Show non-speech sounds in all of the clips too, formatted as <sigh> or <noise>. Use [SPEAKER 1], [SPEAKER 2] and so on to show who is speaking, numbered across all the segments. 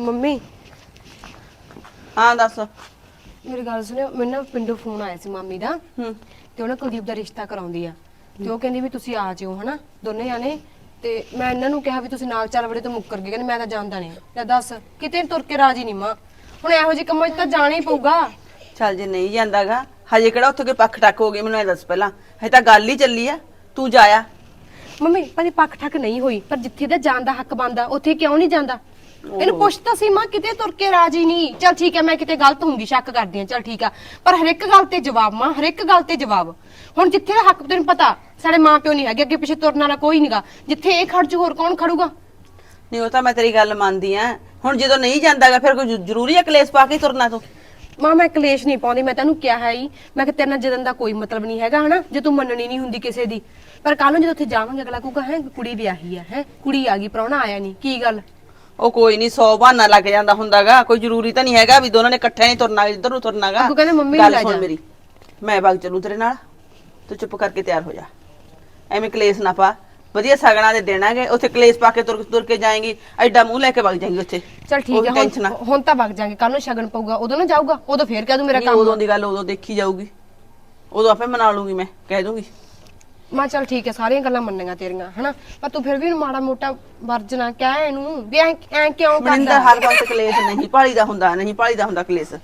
[SPEAKER 1] Mummy.
[SPEAKER 2] ਹਾਂ ਦੱਸ।
[SPEAKER 1] ਮੇਰੀ ਗੱਲ ਸੁਣਿਓ ਮੈਨੂੰ ਨਾ ਪਿੰਡੋਂ ਫੋਨ ਆਇਆ ਸੀ ਮਾਮੀ ਦਾ
[SPEAKER 2] ਹੂੰ।
[SPEAKER 1] ਤੇ ਉਹਨਾਂ ਕੁਲਦੀਪ ਦਾ ਰਿਸ਼ਤਾ ਕਰਾਉਂਦੀ ਆ ਤੇ ਉਹ ਕਹਿੰਦੀ ਵੀ ਤੁਸੀਂ ਆ ਜਿਓ ਹਨਾ ਦੋਨੇ ਜਾਣੇ। ਤੇ ਮੈਂ ਇਹਨਾਂ ਨੂੰ ਕਿਹਾ ਵੀ ਤੁਸੀਂ ਨਾਲ ਚੱਲ ਵੜੇ ਤੋਂ ਮੁੱਕਰ ਗਏ ਕਹਿੰਦੇ ਮੈਂ ਤਾਂ ਜਾਣਦਾ ਨਹੀਂ ਲੈ ਦੱਸ ਕਿਤੇ ਤੁਰ ਕੇ ਰਾਜੀ ਨਹੀਂ ਮਾਂ। ਹੁਣ ਇਹੋ ਜਿਹੇ ਕੰਮਾਂ 'ਚ ਤਾਂ ਜਾਣਾ ਹੀ ਪਊਗਾ।
[SPEAKER 2] ਚੱਲ ਜੇ ਨਹੀਂ ਜਾਂਦਾਗਾ ਹਜੇ ਕਿਹੜਾ ਉੱਥੇ ਕੋਈ ਪੱਖ ਟੱਕ ਹੋ ਗਈ ਮੈਨੂੰ ਇਹ ਦੱਸ ਪਹਿਲਾਂ। ਹਜੇ ਤਾਂ ਗੱਲ ਹੀ ਚੱਲੀ ਆ ਤੂੰ ਜਾਇਆ
[SPEAKER 1] ਮੰਮੀ ਭਾਜੀ ਪੱਕ ਠੱਕ ਨਹੀਂ ਹੋਈ ਪਰ ਜਿੱਥੇ ਦਾ ਜਾਣ ਦਾ ਹੱਕ ਬੰਦਾ ਉੱਥੇ ਕਿਉਂ ਨਹੀਂ ਜਾਂਦਾ? ਇਹਨੂੰ ਪੁੱਛਤਾ ਸੀ ਮਾਂ ਕਿਤੇ ਤੁਰ ਕੇ ਰਾਜੀ ਨਹੀਂ? ਚਲ ਠੀਕ ਹੈ ਮੈਂ ਕਿਤੇ ਗਲਤ ਹੋਊਂਗੀ ਸ਼ੱਕ ਕਰਦੀ ਹਾਂ ਚਲ ਠੀਕ ਆ। ਪਰ ਹਰ ਇੱਕ ਗੱਲ ਤੇ ਜਵਾਬ ਮਾਂ ਹਰ ਇੱਕ ਗੱਲ ਤੇ ਜਵਾਬ। ਹੁਣ ਜਿੱਥੇ ਦਾ ਹੱਕ ਤੈਨੂੰ ਪਤਾ ਸਾਡੇ ਮਾਂ ਪਿਓ ਨਹੀਂ ਹੈਗੇ ਅੱਗੇ ਪਿੱਛੇ ਤੁਰਨ ਵਾਲਾ ਕੋਈ ਨਹੀਂਗਾ ਜਿੱਥੇ ਇਹ ਖੜ ਜੂ ਹੋਰ ਕੌਣ ਖੜੂਗਾ?
[SPEAKER 2] ਨਹੀਂ ਉਹ ਤਾਂ ਮੈਂ ਤੇਰੀ ਗੱਲ ਮੰਨਦੀ ਆ ਹੁਣ ਜਦੋਂ ਨਹੀਂ ਜਾਂਦਾਗਾ ਫਿਰ ਕੋਈ ਜ਼ਰੂ- ਜ਼ਰੂਰੀ ਆ ਕਲੇਸ਼ ਪਾ ਕੇ ਹੀ ਤੁਰਨਾ ਤੂੰ?
[SPEAKER 1] ਮਾਂ ਮੈਂ ਕਲੇਸ਼ ਨਹੀਂ ਪਾਉਂਦੀ ਮੈਂ ਤੈਨੂੰ ਕਿਹਾ ਹੈ ਹੀ ਮੈਂ ਕਿ ਤੇਰੇ ਨਾਲ ਜਦਨ ਦਾ ਕੋਈ ਮਤਲਬ ਨਹੀਂ ਹੈਗਾ ਹਨਾ? ਜੇ ਤੂੰ ਮੰਨਣੀ ਨਹੀਂ ਹੁੰਦੀ ਕਿਸੇ ਦੀ। ਪਰ ਕੱਲ ਨੂੰ ਜਦੋਂ ਉੱਥੇ ਜਾਵਾਂਗੇ ਅਗਲਾ ਕਹੂਗਾ ਹੈ ਕੁੜੀ ਵਿਆਹੀ ਆ ਹੈ ਕੁੜੀ ਆ ਗਈ ਪ੍ਰਾਹੁਣਾ ਆਇਆ ਨਹੀਂ ਕੀ ਗੱਲ?
[SPEAKER 2] ਉਹ ਕੋਈ ਨਹੀਂ 100 ਬਹਾਨਾ ਲੱਗ ਜਾਂਦਾ ਹੁੰਦਾਗਾ। ਕੋਈ ਜ਼ਰੂਰੀ ਤਾਂ ਨਹੀਂ ਹੈਗਾ ਵੀ ਦੋਨਾਂ ਨੇ ਇਕੱਠੇ ਨਹੀਂ ਤੁਰਨਾ ਜਿੱਧਰ ਨੂੰ ਤੁਰਨਾਗਾ
[SPEAKER 1] ਅੱਗੋਂ ਕਹਿੰਦੇ ਮੰਮੀ ਨੂੰ
[SPEAKER 2] ਗੱਲ
[SPEAKER 1] ਲੈ
[SPEAKER 2] ਸੁਣ
[SPEAKER 1] ਜਾ।
[SPEAKER 2] ਮੇਰੀ। ਮੈਂ ਵਗ ਚੱਲੂ ਤੇਰੇ ਨਾਲ। ਤੂੰ ਚੁੱਪ ਕਰਕੇ ਤਿਆਰ ਹੋ ਜਾ। ਐਵੇਂ ਕਲੇਸ਼ ਨਾ ਪਾ। ਵਧੀਆ ਸਗਣਾ ਦੇ ਦੇਣਾਗੇ ਉੱਥੇ ਕਲੇਸ਼ ਪਾ ਕੇ ਤੁਰ ਤੁਰ ਕੇ ਜਾਏਂਗੀ। ਐਡਾ ਮੂੰਹ ਲੈ ਕੇ ਵਗ ਜਾਏਂਗੀ ਉੱਥੇ।
[SPEAKER 1] ਚਲ ਠੀਕ ਹੈ ਹੁਣ ਹੁਣ ਤਾਂ ਵਗ ਜਾਾਂਗੇ ਕੱਲ ਨੂੰ ਸ਼ਗਨ ਪਊਗਾ। ਉਦੋਂ ਨਾ ਜਾਊਗਾ। ਉਦੋਂ ਫੇਰ ਕਹਿ ਦੂੰ ਮੇਰਾ ਕੰਮ
[SPEAKER 2] ਉਦੋਂ ਦੀ ਗੱਲ ਉਦੋਂ ਦੇਖੀ ਜਾਊਗੀ। ਉਦੋਂ ਆਪੇ ਮਨਾ ਲੂੰਗੀ ਮੈਂ। ਕਹਿ ਦੂੰਗੀ।
[SPEAKER 1] ਮੈਂ ਚਲ ਠੀਕ ਹੈ ਸਾਰੀਆਂ ਗੱਲਾਂ ਮੰਨੀਆਂ ਤੇਰੀਆਂ ਹਨਾ? ਪਰ ਤੂੰ ਫਿਰ ਵੀ ਇਹਨੂੰ ਮਾੜਾ ਮੋਟਾ ਵਰਜਣਾ ਕਹਿ ਇਹਨੂੰ ਵੀ ਐ ਐ ਕਿਉਂ
[SPEAKER 2] ਮਨਿੰਦਰ
[SPEAKER 1] ਕਰਦਾ
[SPEAKER 2] ਹਰ ਵਕਤ ਕਲੇਸ਼ ਨਹੀਂ ਭਾਲੀਦਾ ਹੁੰਦਾ ਨਹੀਂ ਭਾਲੀਦਾ ਹੁੰਦਾ ਕਲੇਸ਼।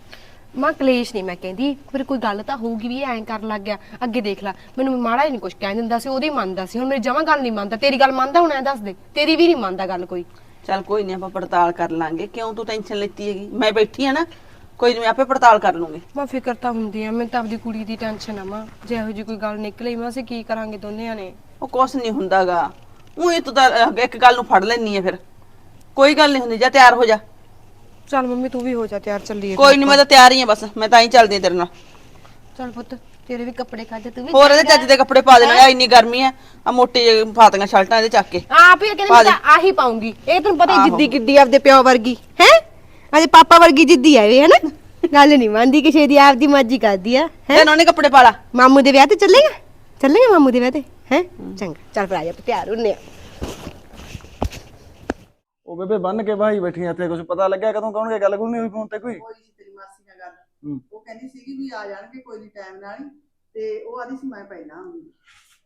[SPEAKER 1] ਮਾਂ ਕਲੇਸ਼ ਨਹੀਂ ਮੈਂ ਕਹਿੰਦੀ ਫਿਰ ਕੋਈ ਗੱਲ ਤਾਂ ਹੋਊਗੀ ਵੀ ਐਂ ਕਰਨ ਲੱਗ ਗਿਆ। ਅੱਗੇ ਦੇਖ ਲੈ ਮੈਨੂੰ ਮਾੜਾ ਹੀ ਨਹੀਂ ਕੁਝ ਕਹਿ ਦਿੰਦਾ ਸੀ ਉਹਦੀ ਮੰਨਦਾ ਸੀ ਹੁਣ ਮੇਰੀ ਜਮਾਂ ਗੱਲ ਨਹੀਂ ਮੰਨਦਾ। ਤੇਰੀ ਗੱਲ ਮੰਨਦਾ ਹੁਣ ਐ ਦੱਸ ਦੇ। ਤੇਰੀ ਵੀ ਨਹੀਂ ਮੰਨਦਾ ਗੱਲ ਕੋਈ।
[SPEAKER 2] ਚੱਲ ਕੋਈ ਨਹੀਂ ਆਪਾਂ ਪੜਤਾਲ ਕਰ ਲਾਂਗੇ। ਕਿਉਂ ਤੂੰ ਟੈਨਸ਼ਨ ਲੈਤੀ ਹੈਗੀ? ਮੈਂ ਬੈਠੀ ਆ ਨਾ ਕੋਈ ਨਹੀਂ ਆਪੇ ਪੜਤਾਲ ਕਰ ਲੂੰਗੀ।
[SPEAKER 1] ਮਾਂ ਫਿਕਰ ਤਾਂ ਹੁੰਦੀ ਆ ਮੈਨੂੰ ਤਾਂ ਆਪਦੀ ਕੁੜੀ ਦੀ ਟੈਨਸ਼ਨ ਆ ਮਾਂ। ਜੇ ਇਹੋ ਜਿਹੀ ਕੋਈ ਗੱਲ ਨਿਕਲੇ ਮੈਂ ਅਸੀਂ ਕੀ ਕਰਾਂਗੇ ਦੋਨਿਆਂ ਨੇ?
[SPEAKER 2] ਉਹ ਕੁਛ ਨਹੀਂ ਹੁੰਦਾਗਾ। ਉਹ ਤੂੰ ਤਾਂ ਅਹ, ਇੱਕ ਗੱਲ ਨੂੰ ਫੜ ਲੈਣੀ ਆ ਫਿਰ। ਕੋਈ ਗੱਲ ਨਹੀਂ ਹੁੰਦੀ ਜਾ ਤਿਆਰ ਹੋ ਜਾ।
[SPEAKER 1] ਚੱਲ ਮੰਮੀ ਤੂੰ ਵੀ ਹੋ ਜਾ ਤਿਆਰ ਚੱਲੀਏ
[SPEAKER 2] ਕੋਈ ਨਹੀਂ ਮੈਂ ਤਾਂ ਤਿਆਰ ਹੀ ਆ ਬਸ ਮੈਂ ਤਾਂ ਹੀ ਚੱਲਦੀ ਆ ਤੇਰੇ ਨਾਲ।
[SPEAKER 1] ਚੱਲ ਪੁੱਤ ਤੇਰੇ ਵੀ ਕੱਪੜੇ ਕੱਢ ਤੂੰ ਵੀ
[SPEAKER 2] ਹੋਰ ਇਹਦੇ ਚੱਜ ਦੇ ਕੱਪੜੇ ਪਾ ਦੇਣਾ ਆ ਇੰਨੀ ਗਰਮੀ ਆ ਆ ਮੋਟੇ ਜਿਹੇ ਫਾਤੀਆਂ ਸ਼ਰਟਾਂ ਇਹਦੇ ਚੱਕ ਕੇ।
[SPEAKER 1] ਆਪ ਹੀ ਕਹਿੰਦੀ ਮੈਂ ਤਾਂ ਆਹੀ ਪਾਉਂਗੀ। ਇਹ ਤੈਨੂੰ ਪਤਾ ਹੀ ਜਿੱਦੀ ਕਿੱਡੀ ਆਪਦੇ ਪਿਓ ਵਰਗੀ। ਹੈ ਅਜੇ ਪਾਪਾ ਵਰਗੀ ਜਿੱਦੀ ਆਏ ਹੈ ਨਾ ਗੱਲ ਨਹੀਂ ਮੰਨਦੀ ਕਿਸੇ ਦੀ ਆਪਦੀ ਮਰਜ਼ੀ ਕਰਦੀ ਆ
[SPEAKER 2] ਤੇ ਉਹਨਾਂ ਨੇ ਕੱਪੜੇ ਪਾ ਲਾ।
[SPEAKER 1] ਮਾਮੂ ਦੇ ਵਿਆਹ ਤੇ ਚੱਲੇਗਾ? ਚੱਲੇਗਾ ਮਾਮੂ ਦੇ ਵਿਆਹ ਤੇ? ਹੈ? ਚੰਗਾ ਚੱਲ ਫਿਰ ਆ ਜਾ ਤਿਆਰ ਹੁੰਨੇ ਆ।
[SPEAKER 3] ਉਹ ਬੇਬੇ ਬੰਨ ਕੇ ਭਾਈ ਬੈਠੀਆਂ ਇੱਥੇ ਕੁਝ ਪਤਾ ਲੱਗਿਆ ਕਦੋਂ ਕਹਣਗੇ ਗੱਲ ਗੁੱਲ ਨਹੀਂ ਹੋਈ ਫੋਨ ਤੇ ਕੋਈ?
[SPEAKER 4] ਹੋਈ ਸੀ ਤੇਰੀ ਮਾਸੀ ਨਾਲ ਗੱਲ।
[SPEAKER 3] ਹੂੰ।
[SPEAKER 4] ਉਹ ਕਹਿੰਦੀ ਸੀਗੀ ਵੀ ਆ ਜਾਣਗੇ ਕੋਈ ਨਹੀਂ ਟਾਈਮ ਨਾਲ ਹੀ ਤੇ ਉਹ ਆਦੀ ਸੀ ਮੈਂ ਪਹਿਲਾਂ ਆਉਂਗੀ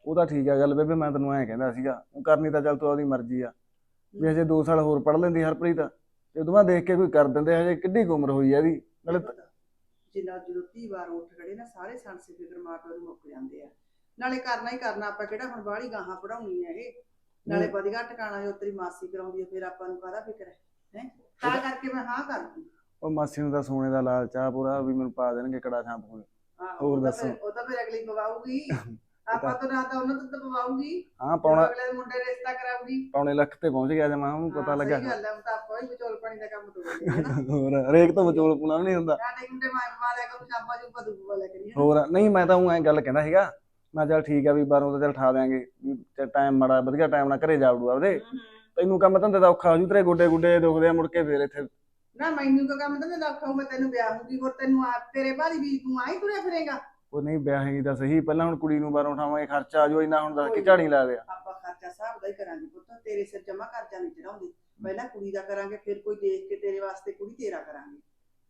[SPEAKER 3] ਉਹ ਤਾਂ ਠੀਕ ਆ ਗੱਲ ਬੇਬੇ ਮੈਂ ਤੈਨੂੰ ਐਂ ਕਹਿੰਦਾ ਸੀਗਾ ਉਹ ਕਰਨੀ ਤਾਂ ਚੱਲ ਤੂੰ ਆਪਦੀ ਮਰਜ਼ੀ ਆ। ਵੀ ਹਜੇ 2 ਸਾਲ ਹੋਰ ਪੜ ਲੈਂਦੀ ਹਰਪ੍ਰੀਤ। ਤੇ ਉਦੋਂ ਬਾਅਦ ਦੇਖ ਕੇ ਕੋਈ ਕਰ ਦਿੰਦੇ ਹਜੇ ਕਿੱਡੀ ਕੁ ਉਮਰ ਹੋਈ ਆ ਇਹਦੀ? ਨਾਲੇ ਤਾਂ-
[SPEAKER 4] ਜਿੰਨਾ ਜਦੋਂ ਧੀ ਵਾਰ ਉੱਠ ਖੜੇ ਨਾ ਸਾਰੇ ਸੰਸੇ ਫਿਕਰ ਮਾਂ ਪਿਓ ਨੂੰ ਮੁੱਕ ਜਾਂਦੇ ਆ। ਨਾਲੇ ਕਰਨਾ ਹੀ ਕਰਨਾ ਆਪਾਂ ਕਿਹੜਾ ਹੁਣ ਬਾਹਲੀ ਗਾਹਾਂ ਪੜਾਉਣੀ ਹੈ ਇਹ? ਨਾਲੇ ਵਧੀਆ ਟਿਕਾਣਾ ਜੋ ਤੇਰੀ ਮਾਸੀ ਕਰਾਉਂਦੀ ਫਿਰ ਆਪਾਂ ਨੂੰ ਕਾਹਦਾ ਫਿਕਰ ਹੈ? ਹੈ? ਤਾਂ ਕਰਕੇ ਮੈਂ ਹਾਂ ਕਰਦੀ।
[SPEAKER 3] ਉਹ ਮਾਸੀ ਨੂੰ ਤਾਂ ਸੋਨੇ ਦਾ ਲਾਲਚ ਆ ਪੂਰਾ ਵੀ ਮੈਨੂੰ ਪਾ ਦੇਣਗੇ ਕੜਾ ਛਾਂਪ
[SPEAKER 4] ਆਹੋ,
[SPEAKER 3] ਹੋਰ
[SPEAKER 4] ਉਹ ਤਾਂ
[SPEAKER 3] ਦੱਸੋ।
[SPEAKER 4] ਫਿਰ- ਉਹ ਤਾਂ ਫਿਰ ਅਗਲੀ ਪਵਾਉਗੀ <laughs> ਆਪਾਂ ਤਾਂ ਨਾ ਤਾਂ ਉਹਨਾਂ ਤੋਂ ਤਾਂ ਪਵਾਉਗੀ
[SPEAKER 3] ਹਾਂ ਪੌਣਾ
[SPEAKER 4] ਅਗਲੇ ਦੇ ਮੁੰਡੇ ਰਿਸ਼ਤਾ ਕਰਾਉਗੀ।
[SPEAKER 3] ਪੌਣੇ ਲੱਖ ਤੇ ਪਹੁੰਚ ਗਿਆ ਜਮਾ ਉਹਨੂੰ ਪਤਾ
[SPEAKER 4] ਹਾਂ,
[SPEAKER 3] ਲੱਗਾ।
[SPEAKER 4] ਸਹੀ ਗੱਲ ਹੈ ਤਾਂ ਹੀ ਵਿਚੋਲ ਪਾਣੀ ਦਾ ਕੰਮ ਤੋੜਦੇ ਹਾਂ ਨਾ। <laughs>
[SPEAKER 3] ਹੋਰ ਹਰੇਕ ਤੋਂ ਵਿਚੋਲ ਪੁਣਾ ਵੀ ਨਹੀਂ ਹੁੰਦਾ।
[SPEAKER 4] ਸਾਡੇ ਮੁੰਡੇ ਮਾਰ ਮਾਰਿਆ ਕਰੂ ਸ਼ਾਬਾਂ ਜੂ ਪਦੂ ਵਾਲਾ ਕਰੀ
[SPEAKER 3] ਹੋਰ ਨਹੀਂ ਮੈਂ ਤਾਂ ਉਹ ਐਂ ਗੱਲ ਕਹਿੰਦਾ ਸੀਗਾ ਮੈਂ ਚੱਲ ਠੀਕ ਆ ਵੀ ਬਾਹਰੋਂ ਤਾਂ ਚੱਲ ਠਾ ਦਿਆਂਗੇ। ਟਾਈਮ ਮਾੜਾ ਵਧੀਆ ਟਾਈਮ ਨਾਲ ਘਰੇ ਜਾ ਵੜੂ ਆਪਦੇ। ਤੈਨੂੰ ਕੰਮ ਧੰਦੇ ਦਾ ਔਖਾ ਹੋ ਜੂ ਤੇਰੇ ਗੋਡੇ ਗੁੱਡੇ ਦੁਖਦੇ ਆ ਮੁੜ ਕੇ ਫੇਰ ਇੱਥੇ।
[SPEAKER 4] ਨਾ ਮੈਨੂੰ ਕੋ ਕੰਮ ਤਾਂ ਮੈਂ ਲੱਖਾਂ ਮੈਂ ਤੈਨੂੰ ਵਿਆਹੂਗੀ ਹੋਰ ਤੈਨੂੰ ਆ ਤੇਰੇ ਬਾਅਦ ਵੀ ਤੂੰ ਆਈ ਤੁਰਿਆ ਫਿਰੇਗਾ।
[SPEAKER 3] ਉਹ ਨਹੀਂ ਵਿਆਹੇਗੀ ਤਾਂ ਸਹੀ ਪਹਿਲਾਂ ਹੁਣ ਕੁੜੀ ਨੂੰ ਬਾਹਰੋਂ ਉਠਾਵਾਂਗੇ ਖਰਚਾ ਆ ਜਾਊ ਇੰਨਾ ਹੁਣ ਦੱਸ ਕੇ ਝਾੜੀ ਲਾ ਦਿਆ
[SPEAKER 4] ਆਪਾਂ ਖਰਚਾ ਹਿਸਾਬ ਦਾ ਹੀ ਕਰਾਂਗੇ ਪੁੱਤ ਤੇਰੇ ਸਿਰ ਜਮਾ ਖਰਚਾ ਨਹੀਂ ਚੜਾਉਂਦੇ ਪਹਿਲਾਂ ਕੁੜੀ ਦਾ ਕਰਾਂਗੇ ਫਿਰ ਕੋਈ ਦੇਖ ਕੇ ਤੇਰੇ ਵਾਸਤੇ ਕੁੜੀ ਤੇਰਾ ਕਰਾਂਗੇ।